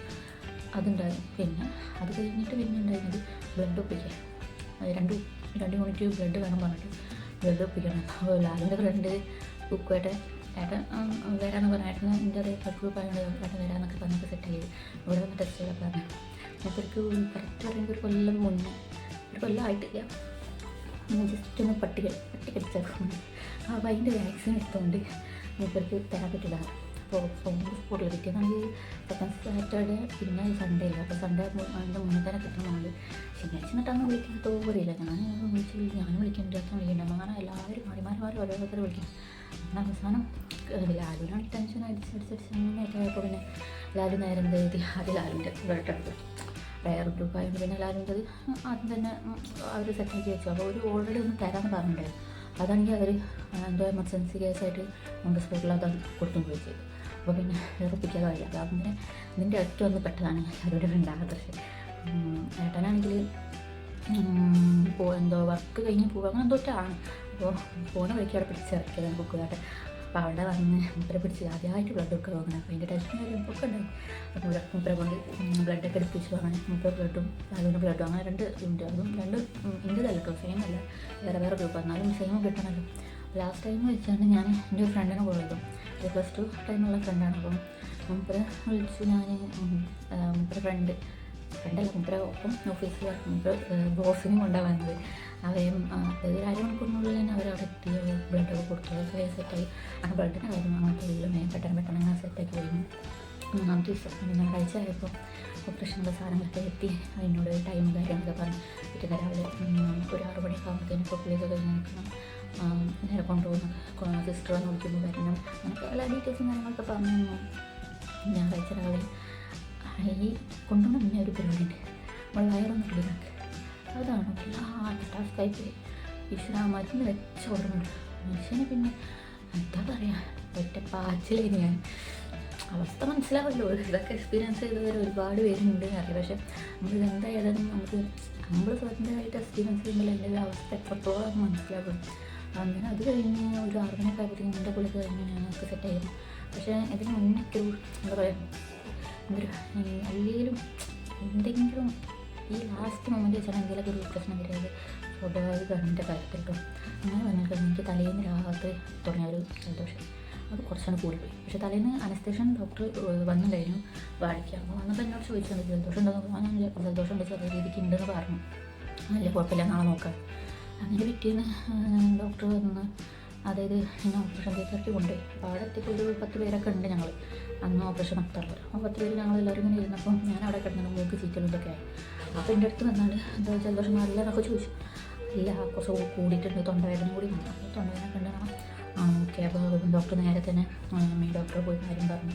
അതുണ്ടായി പിന്നെ അത് കഴിഞ്ഞിട്ട് പിന്നെ ഉണ്ടായിരുന്നത് ബ്ലഡ് ഒപ്പിക്കുക അത് രണ്ട് രണ്ട് യൂണിറ്റ് ബ്ലഡ് വേണം പറഞ്ഞിട്ട്. ബ്ലഡ് ഒപ്പിക്കണം. അപ്പോൾ ലാലിന്റെ ഫ്രണ്ട് ഉക്കുമായിട്ട് ഏട്ടൻ വരാമെന്ന് പറഞ്ഞു ഏട്ടന് എന്റെ അതേ ബ്ലഡ് ഗ്രൂപ്പ് ആയതുകൊണ്ട് ഏട്ടൻ വരാമെന്നൊക്കെ പറഞ്ഞൊക്കെ സെറ്റ് ചെയ്ത്. ഇവിടെ വന്ന് ടെസ്റ്റ് ചെയ്യാൻ പറഞ്ഞു അപ്പോഴേക്ക് കറക്റ്റ് പറയുമ്പോൾ ഒരു കൊല്ലം മുന്നേ ഒരു കൊല്ലം ആയിട്ടില്ല. ജസ്റ്റ് ഒന്ന് പട്ടിക പട്ടി കടിച്ചേക്കും അപ്പോൾ അതിന്റെ വാക്സിൻ എടുത്തുകൊണ്ട് മൂപ്പർക്ക് തരാൻ പറ്റില്ല അപ്പോൾ ഫോൺ സ്പോട്ടിൽ കിട്ടിയതാണെങ്കിൽ സെക്കൻഡ് സാറ്റർഡേ പിന്നെ സൺഡേ ഇല്ല അപ്പോൾ സൺഡേ അതിന്റെ മുന്നേ തന്നെ കിട്ടുന്നുണ്ട് ശനിയാഴ്ച എന്നിട്ടാണ് വിളിക്കുന്നത്. അറിയില്ല ഞാൻ വിളിച്ച് ഞാൻ വിളിക്കുന്നുണ്ട് അച്ഛൻ വിളിക്കുന്നുണ്ട് അങ്ങനെ എല്ലാവരും മാറി മാറി മാറി ഓരോരുത്തർ വിളിക്കും അങ്ങനെ അവസാനം ലാലുവിനാണ് ടെൻഷൻ അടിച്ച് അടിച്ചടിച്ച് അങ്ങനെ ആയിട്ടായപ്പോൾ പിന്നെ ലാലു നേരം എന്ത് എഴുതി ആദ്യം ലാലുവിന്റെ ബ്ലഡ് വേറെ ഗ്രൂപ്പ് ആയതുകൊണ്ട് പിന്നെ ലാലുവിന്റെ ആദ്യം തന്നെ അവർ സെറ്റാക്കി വെച്ചു. അപ്പോൾ ഒരു ഓൾറെഡി ഒന്ന് തരാമെന്ന് പറഞ്ഞിട്ടുണ്ടായിരുന്നു അതാണെങ്കിൽ അവർ എന്തോ എമർജൻസി കേസായിട്ട് സ്പോട്ടിൽ അത് കൊടുത്തും പോയി ചെയ്തു. അപ്പോൾ പിന്നെ ഉറപ്പിക്കാതെ വരില്ല അപ്പോൾ അങ്ങനെ ഇതിന്റെ ഒറ്റ ഒന്ന് പെട്ടതാണ്. അവരുടെ ഉണ്ടാകാത്ത ഏട്ടനാണെങ്കിൽ പോ എന്തോ വർക്ക് കഴിഞ്ഞ് പോകുക അങ്ങനെ എന്തോട്ടാണ് അപ്പോൾ പോണ വഴിക്ക് അവിടെ പിടിച്ചിറക്കിയതാണ് ബുക്കുകാട്ടെ അപ്പോൾ അവിടെ വന്ന് മുപ്പര പിടിച്ച് ആദ്യമായിട്ട് ബ്ലഡ് ഒക്കെ വാങ്ങണം അപ്പോൾ അതിന്റെ ടെൻഷൻ കാര്യം ഒക്കെ ഉണ്ടായി. അപ്പോൾ മുപ്പരെ കൊണ്ട് ബ്ലഡൊക്കെ എടുപ്പിച്ച് വാങ്ങണം മുപ്പര ബ്ലഡും അതുകൊണ്ട് ബ്ലഡും അങ്ങനെ രണ്ട് ഉണ്ട്. അതും രണ്ട് ഇന്റെതല്ല കേട്ടോ സെയിം അല്ല. വേറെ വേറെ ഗ്രൂപ്പ് എന്നാലും സെയിം കിട്ടണമല്ലോ ലാസ്റ്റ് ടൈം വെച്ചാണ് ഞാൻ എന്റെ ഒരു ഫ്രണ്ടിനെ കോൾ ഒരു പ്ലസ് ടു ടൈമുള്ള ഫ്രണ്ടാണ് അപ്പം മുപ്പര വിളിച്ച് ഞാൻ മുപ്പര ഫ്രണ്ട് ഫ്രണ്ടല്ല മുപ്പര ഒപ്പം ഓഫീസിൽ മുപ്പര ബോസിനും കൊണ്ടാണ് വന്നത്. അവരും ആ, ഒരു അരമണിക്കൂറിനുള്ളിൽ തന്നെ അവരവിടെ എത്തി ബ്ലഡൊക്കെ കൊടുത്തു. അതൊക്കെ സെറ്റായി ആ ബ്ലഡിന് കാര്യം അങ്ങനത്തെ എല്ലാം പെട്ടെന്ന് പെട്ടെന്ന് അങ്ങനെ സെറ്റാക്കി കഴിഞ്ഞു. മൂന്നാമത്തെ ദിവസം പിന്നെ കഴിച്ചായപ്പോൾ ഓപ്പറേഷനുള്ള സാധനങ്ങളൊക്കെ എത്തി. അതിനോട് ടൈം കാര്യങ്ങളൊക്കെ പറഞ്ഞു. പിറ്റേ രാവിലെ ഒരു ആറ് മണിയൊക്കെ ആകുമ്പോഴത്തേനും കൊപ്പിലേക്ക് കഴിഞ്ഞ് നിൽക്കണം. നേരെ കൊണ്ടുപോകുന്ന സിസ്റ്റർ വന്ന് വിളിക്കുമ്പോൾ വരണം അങ്ങനെ എല്ലാ ഡീറ്റെയിൽസും കാര്യങ്ങളൊക്കെ പറഞ്ഞു ഞാൻ കഴിച്ച രാവിലെ ഈ കൊണ്ടുപോകുന്ന പിന്നെ ഒരു പരിപാടിയുണ്ട് നമ്മൾ വയറൊന്ന് ക്ലീനാക്കുക അതാണ്? ടാസ്ക്കായി പോയി ഈശ്വര മരുന്ന് വെച്ച ഓർമ്മയുണ്ട് മനുഷ്യന് പിന്നെ എന്താ പറയാ? ഒറ്റ പാച്ചിലേ ഞാൻ. അവസ്ഥ മനസ്സിലാവല്ലോ. ഇതൊക്കെ എക്സ്പീരിയൻസ് ചെയ്തവർ ഒരുപാട് പേരുണ്ട് അറിയാം. പക്ഷെ നമ്മൾ എന്താ നമുക്ക് നമ്മൾ സ്വന്തമായിട്ട് എക്സ്പീരിയൻസ് ചെയ്യുമ്പോൾ എന്റെ ഒരു അവസ്ഥ എത്രത്തോളം മനസ്സിലാവും അങ്ങനെ അത് കഴിഞ്ഞ് ഒരു ആറ് കാര്യത്തിൽ എന്റെ കൂടെ കഴിഞ്ഞ് ഞങ്ങൾക്ക് സെറ്റ് ആയിരുന്നു പക്ഷേ ഇതിന് മുന്നേ ഒരു എന്താ പറയുക എന്തൊരു അല്ലെങ്കിലും എന്തെങ്കിലും ഈ ലാസ്റ്റ് മൊമെന്റ് വെച്ചാൽ എന്തെങ്കിലുമൊക്കെ ഒരു പ്രശ്നം വരുന്നത് സ്വാഭാവികമാണ് എന്റെ കാര്യത്തിൽ കേട്ടോ അങ്ങനെ വന്നിട്ട് എനിക്ക് തലേന്ന് രാത്രി തുടങ്ങിയ ഒരു സന്തോഷം. അത് കുറച്ചാണ് കൂടിപ്പോയി. പക്ഷേ തലേന്ന് അനസ്തേഷൻ ഡോക്ടർ വന്നിട്ടുണ്ടായിരുന്നു വാടിക്കുക അപ്പോൾ വന്നപ്പോൾ എന്നോട് ചോദിച്ചിട്ടുണ്ട് ജലദോഷം ഉണ്ടെന്ന് ഞാൻ ജലദോഷം ഉണ്ട് ചെറിയ രീതിക്ക് ഉണ്ടെന്ന് പറഞ്ഞു. നല്ല കുഴപ്പമില്ല നാളെ നോക്കാം. അങ്ങനെ പിറ്റേന്ന് ഡോക്ടർ വന്ന് അതായത് എന്നെ ഓപ്പറേഷൻ തിയേറ്ററിൽ കൊണ്ടുപോയി. അപ്പോൾ അവിടെ എത്തിയപ്പോൾ ഒരു പത്ത് പേരൊക്കെ ഉണ്ട് ഞങ്ങൾ അന്ന് ഓപ്പറേഷൻ നടത്താറുള്ളത് അപ്പോൾ പത്ത് പേര് ഞങ്ങൾ എല്ലാവരും ഇങ്ങനെ ഇരുന്നപ്പോൾ ഞാൻ അവിടെ കിടന്നു മൂക്ക് ചീറ്റലും ഇതൊക്കെ ആയി. അപ്പോൾ എന്റെ അടുത്ത് വന്നാണ്ട് എന്താ ജലദോഷം മാറില്ല എന്നൊക്കെ ചോദിച്ചു. ഇല്ല കുറച്ച് കൂടിയിട്ടുണ്ട്. തൊണ്ടവേദന കൂടി വന്നു. അപ്പോൾ തൊണ്ടവേദന കണ്ടാണ് ഓക്കെ അപ്പോൾ ഡോക്ടർ നേരെ തന്നെ മെയിൻ ഡോക്ടറെ പോയി കാര്യം പറഞ്ഞു.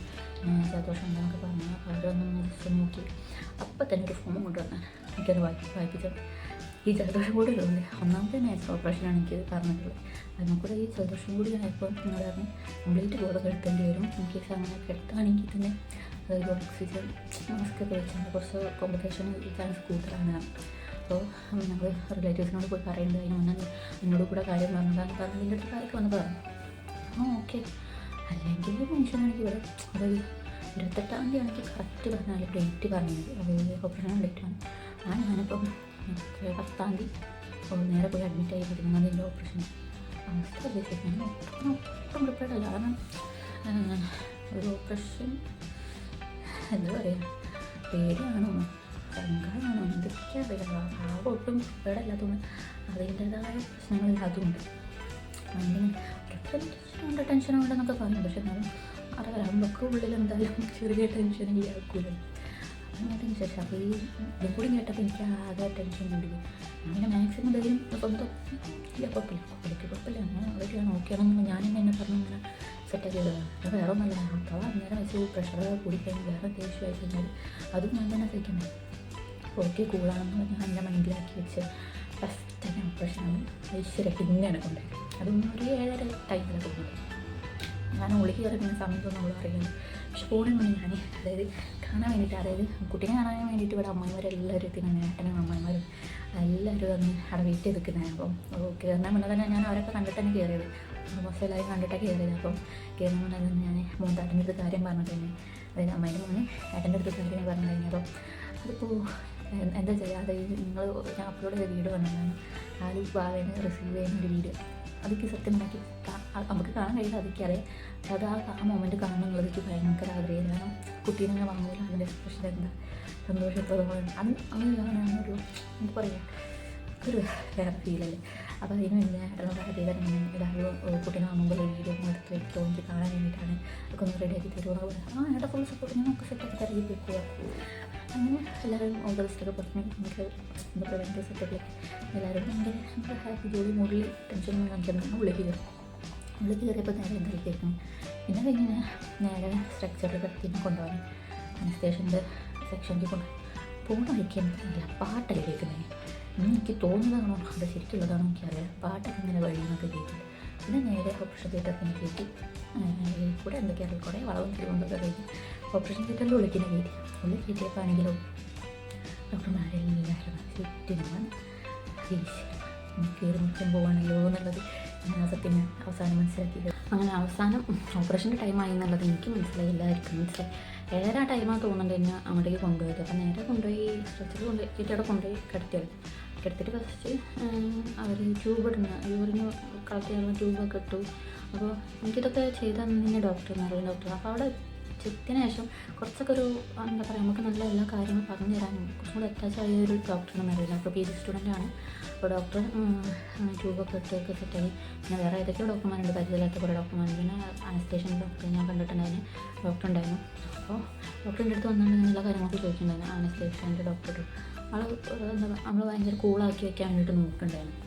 ജലദോഷം ഉണ്ടെന്നൊക്കെ പറഞ്ഞു. അപ്പോൾ അവരൊന്ന് ജസ്റ്റ് നോക്കി. അപ്പം തന്നെ ഒരു ഫോം കൊണ്ടുവന്നാൽ എനിക്കത് വായിക്കും വായിപ്പിച്ചത്. ഈ ജലദോഷം കൂടി ഉള്ളത് ഒന്നാമത്തെ നേരത്തെ ഓപ്പറേഷനാണ് എനിക്ക് പറഞ്ഞിട്ടുള്ളത്. അതിനും കൂടെ ഈ ജലദോഷം കൂടി ആയപ്പോൾ പറഞ്ഞു കംപ്ലീറ്റ് ബോധം എടുക്കേണ്ടി വരും. എനിക്ക് അങ്ങനെ കെടുത്താണെങ്കിൽ തന്നെ ഓക്സിജൻ മാസ്ക് ഒക്കെ വെച്ചാൽ കുറച്ച് കോംപ്ലിക്കേഷൻ ചാൻസ് കൂടുതലാണ് അപ്പോൾ ഞങ്ങൾ റിലേറ്റീവ്സിനോട് പോയി പറയുന്നത് അതിന് മുന്നേ എന്നോട് കൂടെ കാര്യം പറഞ്ഞതാണ് പറഞ്ഞതിന്റെ അടുത്ത് കാര്യം വന്ന് പറഞ്ഞു ആ ഓക്കെ അല്ലെങ്കിൽ മനുഷ്യനാണെങ്കിൽ ഇവിടെ അതായത് ഇരുപത്തെട്ടാം തീയതി ആണെങ്കിൽ കറക്റ്റ് പറഞ്ഞാൽ ഡേറ്റ് പറഞ്ഞത് അതായത് ഓപ്പറേഷൻ ഡേറ്റാണ് ആ ഞാനിപ്പം പത്താം തീയതി നേരെ പോയി അഡ്മിറ്റ് ആയി പതിനൊന്നാം തീയതി ഓപ്പറേഷൻ ഉദ്ദേശിക്കാൻ ഒട്ടും പ്രിപ്പയർഡ് അല്ല കാരണം ഒരു ഓപ്പറേഷൻ എന്താ പറയുക പേടിയാണോ? സങ്കടമാണോ എന്തൊക്കെയാ അറിയില്ല ആ ഒട്ടും പേടല്ലാത്തതുകൊണ്ട് അതിന്റെതായ പ്രശ്നങ്ങൾ അതുണ്ട് അതിന്റെ ടെൻഷൻ ഉണ്ടെന്നൊക്കെ പറഞ്ഞു. പക്ഷെ എന്നാലും അറിയാം നമുക്ക് ഉള്ളിൽ എന്തായാലും ചെറിയ ടെൻഷൻ ഇല്ലാക്കൂല അതിന് ശേഷം അപ്പോൾ ഈ ഇതും കൂടി കേട്ടപ്പോൾ എനിക്ക് ആകെ ടെൻഷൻ കൂടി അങ്ങനെ മാക്സിമം എന്തെങ്കിലും സ്വന്തം ഇല്ല കുഴപ്പമില്ല. കുഴപ്പമില്ല. അങ്ങനെ അവരെയാണ് നോക്കിയാണെന്ന് ഞാൻ എന്നെ പറഞ്ഞു ഇങ്ങനെ സെറ്റാക്കി ചെയ്തതാണ് അത് വേറെ ഒന്നല്ല അഥവാ അന്നേരം വെച്ച് പ്രഷർ കൂടിക്കഴിഞ്ഞ് വേറെ ദേഷ്യമായി കഴിഞ്ഞാൽ അതും ഞാൻ തന്നെ സഹിക്കണ്ടേ ഓക്കെ കൂളാണെന്ന് പറഞ്ഞാൽ എന്റെ മൈൻഡിലാക്കി വെച്ച് ഫസ്റ്റ് തന്നെ ഓപ്പറേഷനാണ് ഐശ്വര്യ പിന്നെയാണ് കൊണ്ടുപോയത് അതൊന്നും ഒരു ഏഴര ടൈമിൽ തോന്നുന്നത് ഞാൻ ഉള്ളിക്ക് കിടക്കുന്ന സമയത്തൊന്നും നമ്മൾ അറിയുന്നത് പക്ഷെ ഫോണിൽ കൊണ്ട് ഞാൻ അതായത് കാണാൻ വേണ്ടിയിട്ട് അതായത് കുട്ടീനെ കാണാൻ വേണ്ടിയിട്ട് ഇവിടെ അമ്മമാരെല്ലാവരും എത്തിനാണ് ഏട്ടനും അമ്മമാരും എല്ലാവരും വന്ന് അവിടെ വെയിറ്റ് ചെയ്ത് നിൽക്കുന്നത് അപ്പം എന്നാൽ മുന്നേ തന്നെ ഞാൻ അവരൊക്കെ കണ്ടിട്ട് തന്നെ കയറിയത്. എല്ലാവരും കണ്ടിട്ടാണ് കയറിയത് അപ്പം കയറുന്ന പറഞ്ഞാൽ ഞാൻ മൂന്നാട്ടിന്റെ അടുത്ത് കാര്യം പറഞ്ഞിട്ട് തന്നെ അതായത് അമ്മേന്റെ മോനെ ഏട്ടന്റെ അടുത്ത് കാര്യം പറഞ്ഞു അപ്പം അതിപ്പോൾ എന്താ ചെയ്യുക അതായത് നിങ്ങൾ ഞാൻ അപ്ലോഡ് ചെയ്ത വീഡിയോ കണ്ടതാണ്. ആലു ബാവേനെ റിസീവ് ചെയ്യുന്ന ഒരു വീഡിയോ. അതൊക്കെ സത്യം ഉണ്ടാക്കി നമുക്ക് കാണാൻ കഴിയില്ല അതൊക്കെ അറിയാം. അത് ആ ആ മൊമെന്റ് കാണണം എന്നുള്ളത് എനിക്ക് ഭയങ്കര ആഗ്രഹം കാരണം കുട്ടീനെ ഞാൻ വന്നതിൽ അതിന്റെ എക്സ്പ്രഷൻ എന്താ? സന്തോഷത്തോടെ അത് അങ്ങനെ കാണാനൊരു എന്താ പറയുക ഒരു വേറെ ഫീലല്ലേ അപ്പോൾ അതിന് ഞാൻ ഏട്ടനോട് ആദ്യം എല്ലാവരും കുട്ടീനെ വാങ്ങുമ്പോൾ വീഡിയോ ഒന്ന് എടുത്ത് വെക്കുമോ എനിക്ക് കാണാൻ വേണ്ടിയിട്ടാണ് അതൊക്കെ ഒന്ന് റെഡിയാക്കി തരുമോ എന്ന് ആ ഏട്ടാ ഫുൾ സപ്പോർട്ട് ഞാൻ നമുക്ക് സെറ്റാക്കി തരക്കി വെക്കുക അങ്ങനെ എല്ലാവരും ഓരോ ദിവസത്തൊക്കെ പുറത്ത് നമുക്ക് എന്താ പറയുക ഭയങ്കര എല്ലാവരും എന്റെ ഭയങ്കര ഹാപ്പി ജോലി മുറിൽ ടെൻഷനൊന്നും കാണിച്ചിട്ടുണ്ടെങ്കിൽ ഉള്ളിലേക്ക് കയറും. ഉള്ളിലേക്ക് കയറിയപ്പോൾ നേരെ എന്തായാലും കേൾക്കണം. പിന്നെ കഴിഞ്ഞാൽ നേരെ സ്ട്രക്ചറിൽ കത്തിന് കൊണ്ടുപോകാൻ അനസ്റ്റേഷന്റെ സെക്ഷനിൽ കൊണ്ട് പോകുന്ന വഴിക്കാൻ നല്ല പാട്ടല്ലേ കേൾക്കുന്നത് എനിക്ക് തോന്നുന്നതാണോ അത് ശരിക്കുള്ളതാണോ എനിക്കറിയാം പാട്ടൊക്കെ ഇങ്ങനെ വഴി കേട്ടു പിന്നെ നേരെ ഓപ്പറേഷൻ തിയേറ്ററിന് കയറ്റി ഈ കൂടെ എന്തൊക്കെയാണ് കുറേ വളവും തിരുവനന്തപുരം കഴിഞ്ഞ് ഓപ്പറേഷൻ തിയേറ്ററിൽ വിളിക്കുന്ന കയറ്റി ഉള്ളിൽ കയറ്റിയപ്പോൾ ആണെങ്കിലും ഡോക്ടർമാരെല്ലാവരും ചുറ്റിനും കയറി മുറ്റം പോവാണല്ലോ എന്നുള്ളത് ഞാൻ സത്യം അവസാനം മനസ്സിലാക്കിയത്. അങ്ങനെ അവസാനം ഓപ്പറേഷന്റെ ടൈമായി എന്നുള്ളത് എനിക്ക് മനസ്സിലായി എല്ലാവർക്കും മനസ്സിലായി. ഏഴര ടൈമാണ് തോന്നുന്നുണ്ട് എന്നെ അങ്ങോട്ടേക്ക് കൊണ്ടുപോയത്? അപ്പം നേരെ കൊണ്ടുപോയി സ്ട്രെച്ചർ കൊണ്ടുപോയി അവിടെ കൊണ്ടുപോയി കിടത്തിയത്. കിടത്തിട്ട് ഫസ്റ്റ് അവർ ട്യൂബ് ഇടുന്ന യൂറിന് കളക്ട് ചെയ്യുന്ന ട്യൂബൊക്കെ ഇട്ടു. അപ്പോൾ എനിക്കിതൊക്കെ ചെയ്ത് തന്നെ ഡോക്ടർ മെറിൻ ഡോക്ടർ അപ്പോൾ അവിടെ ചെത്തിന് ശേഷം കുറച്ചൊക്കെ ഒരു എന്താ പറയുക നമുക്ക് നല്ല എല്ലാ കാര്യങ്ങളും പറഞ്ഞു തരാനും കുറച്ചും കൂടി അറ്റാച്ച് ആയ ഒരു ഡോക്ടറാണെന്ന് അറിയില്ല അപ്പോൾ പി ജി സ്റ്റുഡന്റ് ആണ്. അപ്പോൾ ഡോക്ടർ ട്യൂബൊക്കെ സെറ്റായി. പിന്നെ വേറെ ഏതൊക്കെയോ ഡോക്ടർമാരുണ്ട് പരിചയമില്ലാത്ത കുറേ ഡോക്ടർമാരുണ്ട് പിന്നെ അനസ്റ്റേഷൻ ഡോക്ടർ ഞാൻ കണ്ടിട്ടുണ്ടായിരുന്നു ഡോക്ടർ ഉണ്ടായിരുന്നു. അപ്പോൾ ഡോക്ടറിന്റെ അടുത്ത് വന്നാണ് ഞാൻ എല്ലാ കാര്യങ്ങളൊക്കെ ചോദിച്ചിട്ടുണ്ടായിരുന്നു. അനസ്റ്റേഷന്റെ ഡോക്ടർ ആൾ എന്താ നമ്മൾ ഭയങ്കര കൂളാക്കി വെക്കാൻ വേണ്ടിയിട്ട് നോക്കുന്നുണ്ടായിരുന്നു.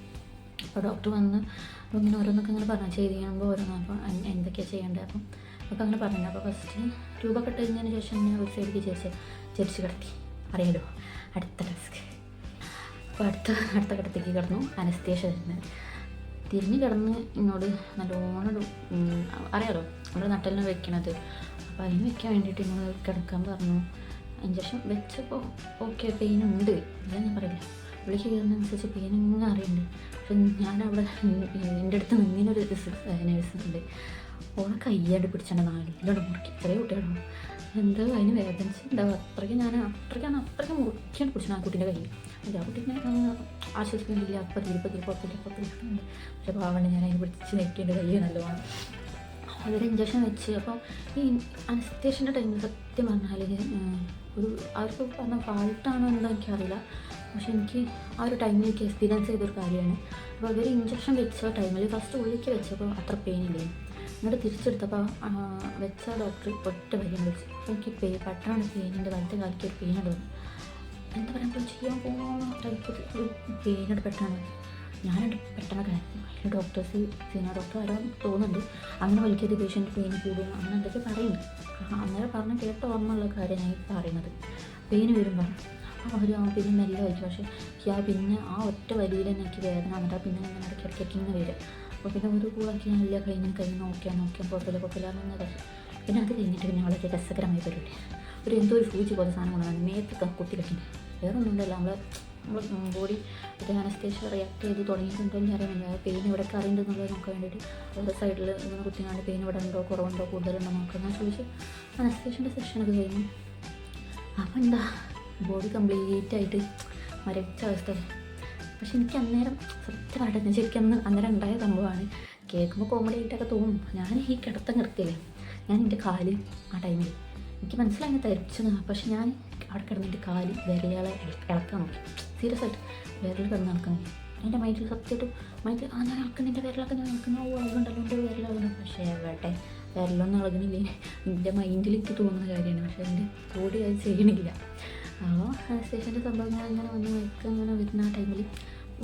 അപ്പോൾ ഡോക്ടർ വന്ന് അപ്പോൾ ഇങ്ങനെ ഓരോന്നൊക്കെ ഇങ്ങനെ പറഞ്ഞു ചെയ്ത് കഴിയുമ്പോൾ ഓരോന്ന് അപ്പോൾ എന്തൊക്കെയാണ് ചെയ്യേണ്ടത് അപ്പം അപ്പോൾ അങ്ങനെ പറഞ്ഞു. അപ്പോൾ ഫസ്റ്റ് ട്യൂബൊക്കെ ഇട്ട് കഴിഞ്ഞതിന് ശേഷം ഞാൻ ഒരു സൈഡിലേക്ക് ചേച്ചി ചേച്ചി കിടത്തി. അറിയാലോ? അടുത്ത ടാസ്ക് അപ്പോൾ അടുത്ത അടുത്ത ഘട്ടത്തേക്ക് കിടന്നു. അനസ്തേഷ തരുന്നത് തിരിഞ്ഞ് കിടന്ന് എന്നോട് നല്ലോണം അറിയാലോ നമ്മുടെ നട്ടലിന് വെക്കണത്. അപ്പോൾ അതിന് വെക്കാൻ വേണ്ടിയിട്ട് എന്നോട് കിടക്കാൻ പറഞ്ഞു. ഇഞ്ചക്ഷൻ വെച്ചപ്പോൾ ഓക്കെ പെയിൻ ഉണ്ട്. ഇല്ല ഞാൻ പറയില്ല. വിളിക്ക് കയറുന്നതനുസരിച്ച് പെയിൻ ഇങ്ങനെ അറിയുന്നുണ്ട് പക്ഷെ ഞാനവിടെ എന്റെ അടുത്ത് നിന്നൊരു നേഴ്സ് ഉണ്ട്. ഓളെ കയ്യാണ്ട് പിടിച്ചാണ് നാലിലോട്ട് മുറുക്കി. ചെറിയ കുട്ടികളാണ് എന്താ അതിന് വേദനിച്ച് എന്താ അത്രയ്ക്ക് ഞാൻ അത്രയ്ക്കാണ് അത്രയ്ക്ക് മുറിക്കാണ് പിടിച്ചത് ആ കുട്ടീന്റെ കയ്യിൽ. കുട്ടീനെ ആശ്വസിക്കുന്നില്ല. അപ്പം തിരുപ്പ തിരുപ്പത്തില്ല അപ്പം പക്ഷെ പാവണ്ട് ഞാൻ അതിന് പിടിച്ച് നിൽക്കേണ്ട കയ്യേ നല്ലോണം അതൊരു ഇഞ്ചക്ഷൻ വെച്ച്. അപ്പോൾ ഈ അനസ്തേഷന്റെ ടൈമിൽ സത്യം പറഞ്ഞാൽ ഒരു അവർക്ക് പറഞ്ഞ ഫാൾട്ടാണോ എന്താ എനിക്കറിയില്ല. പക്ഷെ എനിക്ക് ആ ഒരു ടൈമിൽ എനിക്ക് എക്സ്പീരിയൻസ് ചെയ്തൊരു കാര്യമാണ്. അപ്പോൾ അവർ ഇഞ്ചക്ഷൻ വെച്ച ടൈമിൽ ഫസ്റ്റ് ഉള്ളിലേക്ക് വെച്ചപ്പോൾ അത്ര പെയിൻ ഇല്ല എന്നിട്ട് തിരിച്ചെടുത്തപ്പോൾ വെച്ച ഡോക്ടർ ഒറ്റ പെയിൻ വിളിച്ചു അപ്പോൾ എനിക്ക് പേ പെട്ടെന്ന് പെയിനിന്റെ വലത്തെ കാലിക്ക് ഒരു പെയിൻ എടുത്തു എന്താ പറയുക ചെയ്യാൻ പോകുന്ന ടൈപ്പ് ഒരു പെയിനോട് പെട്ടെന്ന് ഞാനോട് പെട്ടെന്ന് അതിൽ ഡോക്ടേഴ്സ് സീനിയർ ഡോക്ടർ ആരോ തോന്നുന്നുണ്ട്. അങ്ങനെ വലിക്കത് പേഷ്യന്റ് പെയിൻ കൂടും. അങ്ങനെ എന്തൊക്കെ പറയുന്നു അങ്ങനെ പറഞ്ഞ കേട്ട ഓർമ്മയുള്ള കാര്യം ഞാൻ ഈ പറയുന്നത്. പെയിൻ വരുമ്പോൾ അവർ ആ പിന്നെ മെല്ലെ വലിച്ചു. പക്ഷേ ആ പിന്നെ ആ ഒറ്റ വരിയിൽ എനിക്ക് വേദന വന്നിട്ട് പിന്നെ ഇങ്ങനെ ഇടയ്ക്ക് വരും. അപ്പോൾ പിന്നെ ഒരു കൂളാക്കി ഞാൻ ഇല്ല കഴിഞ്ഞ് കഴിഞ്ഞ് നോക്കിയാൽ നോക്കിയാൽ കുഴപ്പമില്ല കുഴപ്പമില്ല എന്ന് പിന്നെ അത് കഴിഞ്ഞിട്ട് പിന്നെ വളരെ രസകരമായി പരിപാടി ഒരു എന്തോ ഒരു സൂചി പോലെ സാധനം കൊണ്ടാണ് മേത്തൊക്കെ കുത്തി വെക്കുന്നത് വേറെ ഒന്നുമില്ല നമ്മൾ നമ്മൾ ബോഡി ഇത് അനസ്തേഷ്യ റിയാക്ട് ചെയ്ത് തുടങ്ങിയിട്ടുണ്ടോ എന്ന് അറിയാൻ പെയിൻ ഇവിടെ അറിയുന്നുണ്ടെന്നുള്ളത് നോക്കാൻ വേണ്ടിയിട്ട് ഓരോ സൈഡിൽ ഇങ്ങനെ കുത്തിനാണ്ട് പെയിൻ ഇവിടെ ഉണ്ടോ കുറവുണ്ടോ കൂടുതലുണ്ടോ നമുക്ക് ഞാൻ ചോദിച്ച് അനസ്തേഷ്യന്റെ സെഷനൊക്കെ കഴിഞ്ഞു. അപ്പം എന്താ? ബോഡി കംപ്ലീറ്റ് ആയിട്ട് മരവിച്ച അവസ്ഥ. പക്ഷെ എനിക്ക് അന്നേരം സത്യമായിട്ട് ഞാൻ ശരിക്കും അന്ന് അന്നേരം ഉണ്ടായ സംഭവമാണ്. കേൾക്കുമ്പോൾ കോമഡി ആയിട്ടൊക്കെ തോന്നും. ഞാൻ ഈ കിടത്തം നിർത്തിയില്ലേ? ഞാൻ എന്റെ കാൽ ആ ടൈമിൽ എനിക്ക് മനസ്സിലായി തരിച്ചത്. പക്ഷെ ഞാൻ അവിടെ കിടന്നിട്ട് കാൽ വിരലുകളെ ഇള- ഇളക്കാൻ നോക്കി. സീരിയസ് ആയിട്ട് വിരൽ കിടന്ന് ഇളക്കാൻ നോക്കി. എന്റെ മൈൻഡിൽ സത്യമായിട്ടും മൈൻഡ് ആ ഞാൻ ഇളക്കുന്ന എന്റെ വിരലൊക്കെ ഞാൻ ഇളക്കുന്ന ഓ അതുകൊണ്ടല്ലോ എന്റെ വിരലുകളാണ് പക്ഷേ എവിടെ? വിരലൊന്നും ഇളകുന്നില്ല എന്റെ മൈൻഡിൽ മൈൻഡിലേക്ക് തോന്നുന്ന കാര്യമാണ്. പക്ഷേ എന്റെ ബോഡി അത് ചെയ്യണില്ല. അപ്പോൾ സ്റ്റേഷന്റെ സംഭവങ്ങൾ അങ്ങനെ വന്ന് മയക്കം അങ്ങനെ വരുന്ന ആ ടൈമിൽ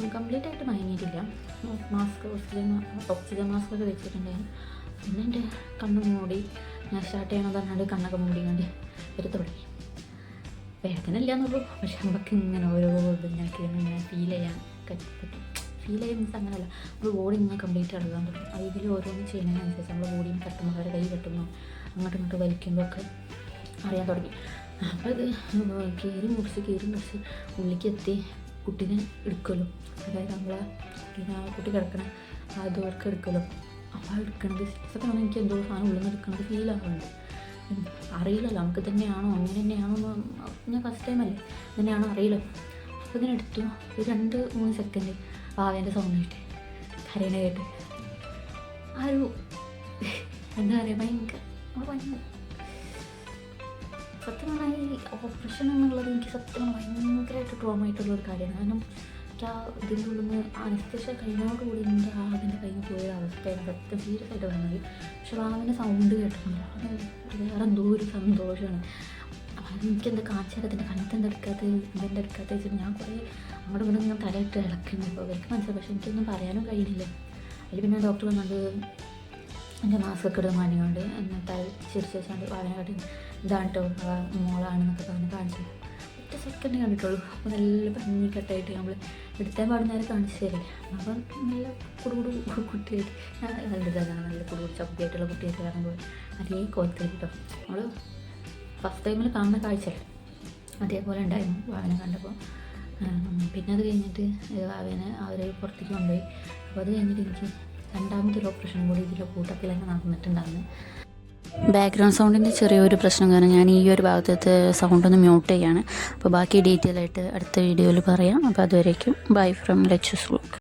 കംപ്ലീറ്റ് ആയിട്ട് മയങ്ങിയിട്ടില്ല. മാസ്ക് ഓക്സിജൻ ഓക്സിജൻ മാസ്ക് ഒക്കെ വെച്ചിട്ടുണ്ടായിരുന്നു. പിന്നെ എന്റെ കണ്ണ് മൂടി ഞാൻ സ്റ്റാർട്ട് ചെയ്യണമെന്ന് പറഞ്ഞാൽ കണ്ണൊക്കെ മൂടി കണ്ട് എടുത്ത് തുടങ്ങി. വേദന ഇല്ല എന്നുള്ളൂ പക്ഷെ നമുക്ക് ഇങ്ങനെ ഓരോ ഞങ്ങൾക്ക് ഇങ്ങനെ ഫീൽ ചെയ്യാൻ പറ്റും ഫീൽ ചെയ്യുന്ന മീൻസ് അങ്ങനെയല്ല നമ്മൾ ബോഡി ഇങ്ങനെ കംപ്ലീറ്റ് ഇളകാൻ തുടങ്ങും അതിൽ ഓരോന്ന് ചെയ്യുന്നതിനനുസരിച്ച് നമ്മൾ ബോഡിയും തട്ടുമ്പോൾ അവരെ കൈ കെട്ടുന്നു അങ്ങോട്ടും ഇങ്ങോട്ട് വലിക്കുമ്പോൾ ഒക്കെ അറിയാൻ തുടങ്ങി. അപ്പോൾ ഇത് കീറി മുറിച്ച് കീറി മുറിച്ച് ഉള്ളിലേക്ക് എത്തി കുട്ടീനെ എടുക്കുമല്ലോ അതായത് നമ്മളെ പിന്നെ ആ കുട്ടി കിടക്കണ ആ ദൂർക്ക് എടുക്കുമല്ലോ അപ്പോൾ എടുക്കണത് സത്യം പറഞ്ഞാൽ എനിക്ക് എന്തോ സാധനം ഉള്ളിൽ നിന്ന് എടുക്കണത് ഉം. അറിയില്ലല്ലോ നമുക്ക് തന്നെയാണോ? അങ്ങനെ തന്നെയാണോ എന്ന് ഞാൻ ഫസ്റ്റ് ടൈം അല്ലേ? തന്നെയാണോ അറിയില്ല. അപ്പോൾ ഇതിനെ എടുത്തു. ഒരു രണ്ട് മൂന്ന് സെക്കൻഡ് ആവേന്റെ സൗണ്ട് കേട്ട്. കരയണ കേട്ട്. ആ ഒരു എന്താ പറയുക ഭയങ്കര ഭയങ്കര സത്യം പറഞ്ഞാൽ ഈ ഓപ്പറേഷൻ എന്നുള്ളത് എനിക്ക് സത്യം ഭയങ്കരമായിട്ട് ട്രോമ ഒരു കാര്യമാണ്. കാരണം എനിക്ക് ആ ഇതിന്റെ നിന്ന് അനസ്തേഷ്യ കഴിഞ്ഞോടുകൂടി എന്റെ ആ അതിന്റെ കയ്യിൽ നിന്ന് പോയ അവസ്ഥയാണ് ആയിട്ട് പക്ഷെ സൗണ്ട് കേട്ടിട്ടുണ്ട്. അത് വേറെ എന്തോ ഒരു സന്തോഷമാണ്. എനിക്കെന്താ കണ്ണത്ത് എന്താ എടുക്കാത്തത് ഇതെന്താ എടുക്കാത്ത? ഞാൻ കുറേ അങ്ങോട്ട് ഇങ്ങോട്ട് ഇങ്ങനെ തലയിട്ട് ഇളക്കുന്നു. അപ്പോൾ അവർക്ക് മനസ്സിലായി. പക്ഷെ എനിക്കൊന്നും പറയാനും കഴിയുന്നില്ല. അതിൽ പിന്നെ ഡോക്ടർ വന്നത് എന്റെ മാസ്ക് ഒക്കെ ഇടുന്ന മാനിക്കൊണ്ട് എന്നിട്ട് ചിരിച്ച് വെച്ചാണ്ട് വായന കാട്ടി ഇതാണ് കേട്ടോ മോളാണെന്നൊക്കെ പറഞ്ഞ് കാണിച്ചു. ഒറ്റ സെക്കൻഡ് കണ്ടിട്ടുള്ളൂ. അപ്പോൾ നല്ല ഭംഗി കട്ടായിട്ട് നമ്മൾ എടുത്താൽ പാടുന്ന നേരം കാണിച്ചു തരില്ല. അപ്പം നല്ല കുടുകുടു കുട്ടിയായിട്ട്. ഞാൻ കണ്ടിട്ടാണ് നല്ല കുടുകുടു ചപ്പിയായിട്ടുള്ള കുട്ടിയായിട്ട് കാണുമ്പോൾ അതേ കോലത്തിൽ കേട്ടോ നമ്മൾ ഫസ്റ്റ് ടൈമിൽ കാണുന്ന കാഴ്ച. അതേപോലെ ഉണ്ടായിരുന്നു വാവനെ കണ്ടപ്പോൾ പിന്നെ അത് കഴിഞ്ഞിട്ട് വാവനെ അവർ പുറത്തേക്ക് കൊണ്ടുപോയി. അപ്പോൾ അത് കഴിഞ്ഞിട്ട് എനിക്ക് രണ്ടാമത്തെ ഓപ്പറേഷൻ കൂടി ഇതിലെ കൂട്ടത്തിൽ തന്നെ നടന്നിട്ടുണ്ടായിരുന്നു. ബാക്ക്ഗ്രൗണ്ട് സൗണ്ടിന്റെ ചെറിയൊരു പ്രശ്നം കാരണം ഞാൻ ഈ ഒരു ഭാഗത്തെ സൗണ്ട് ഒന്ന് മ്യൂട്ട് ചെയ്യാണ്. അപ്പോൾ ബാക്കി ഡീറ്റെയിൽ ആയിട്ട് അടുത്ത വീഡിയോയിൽ പറയാം. അപ്പോൾ അതുവരേക്കും. Bye from leches look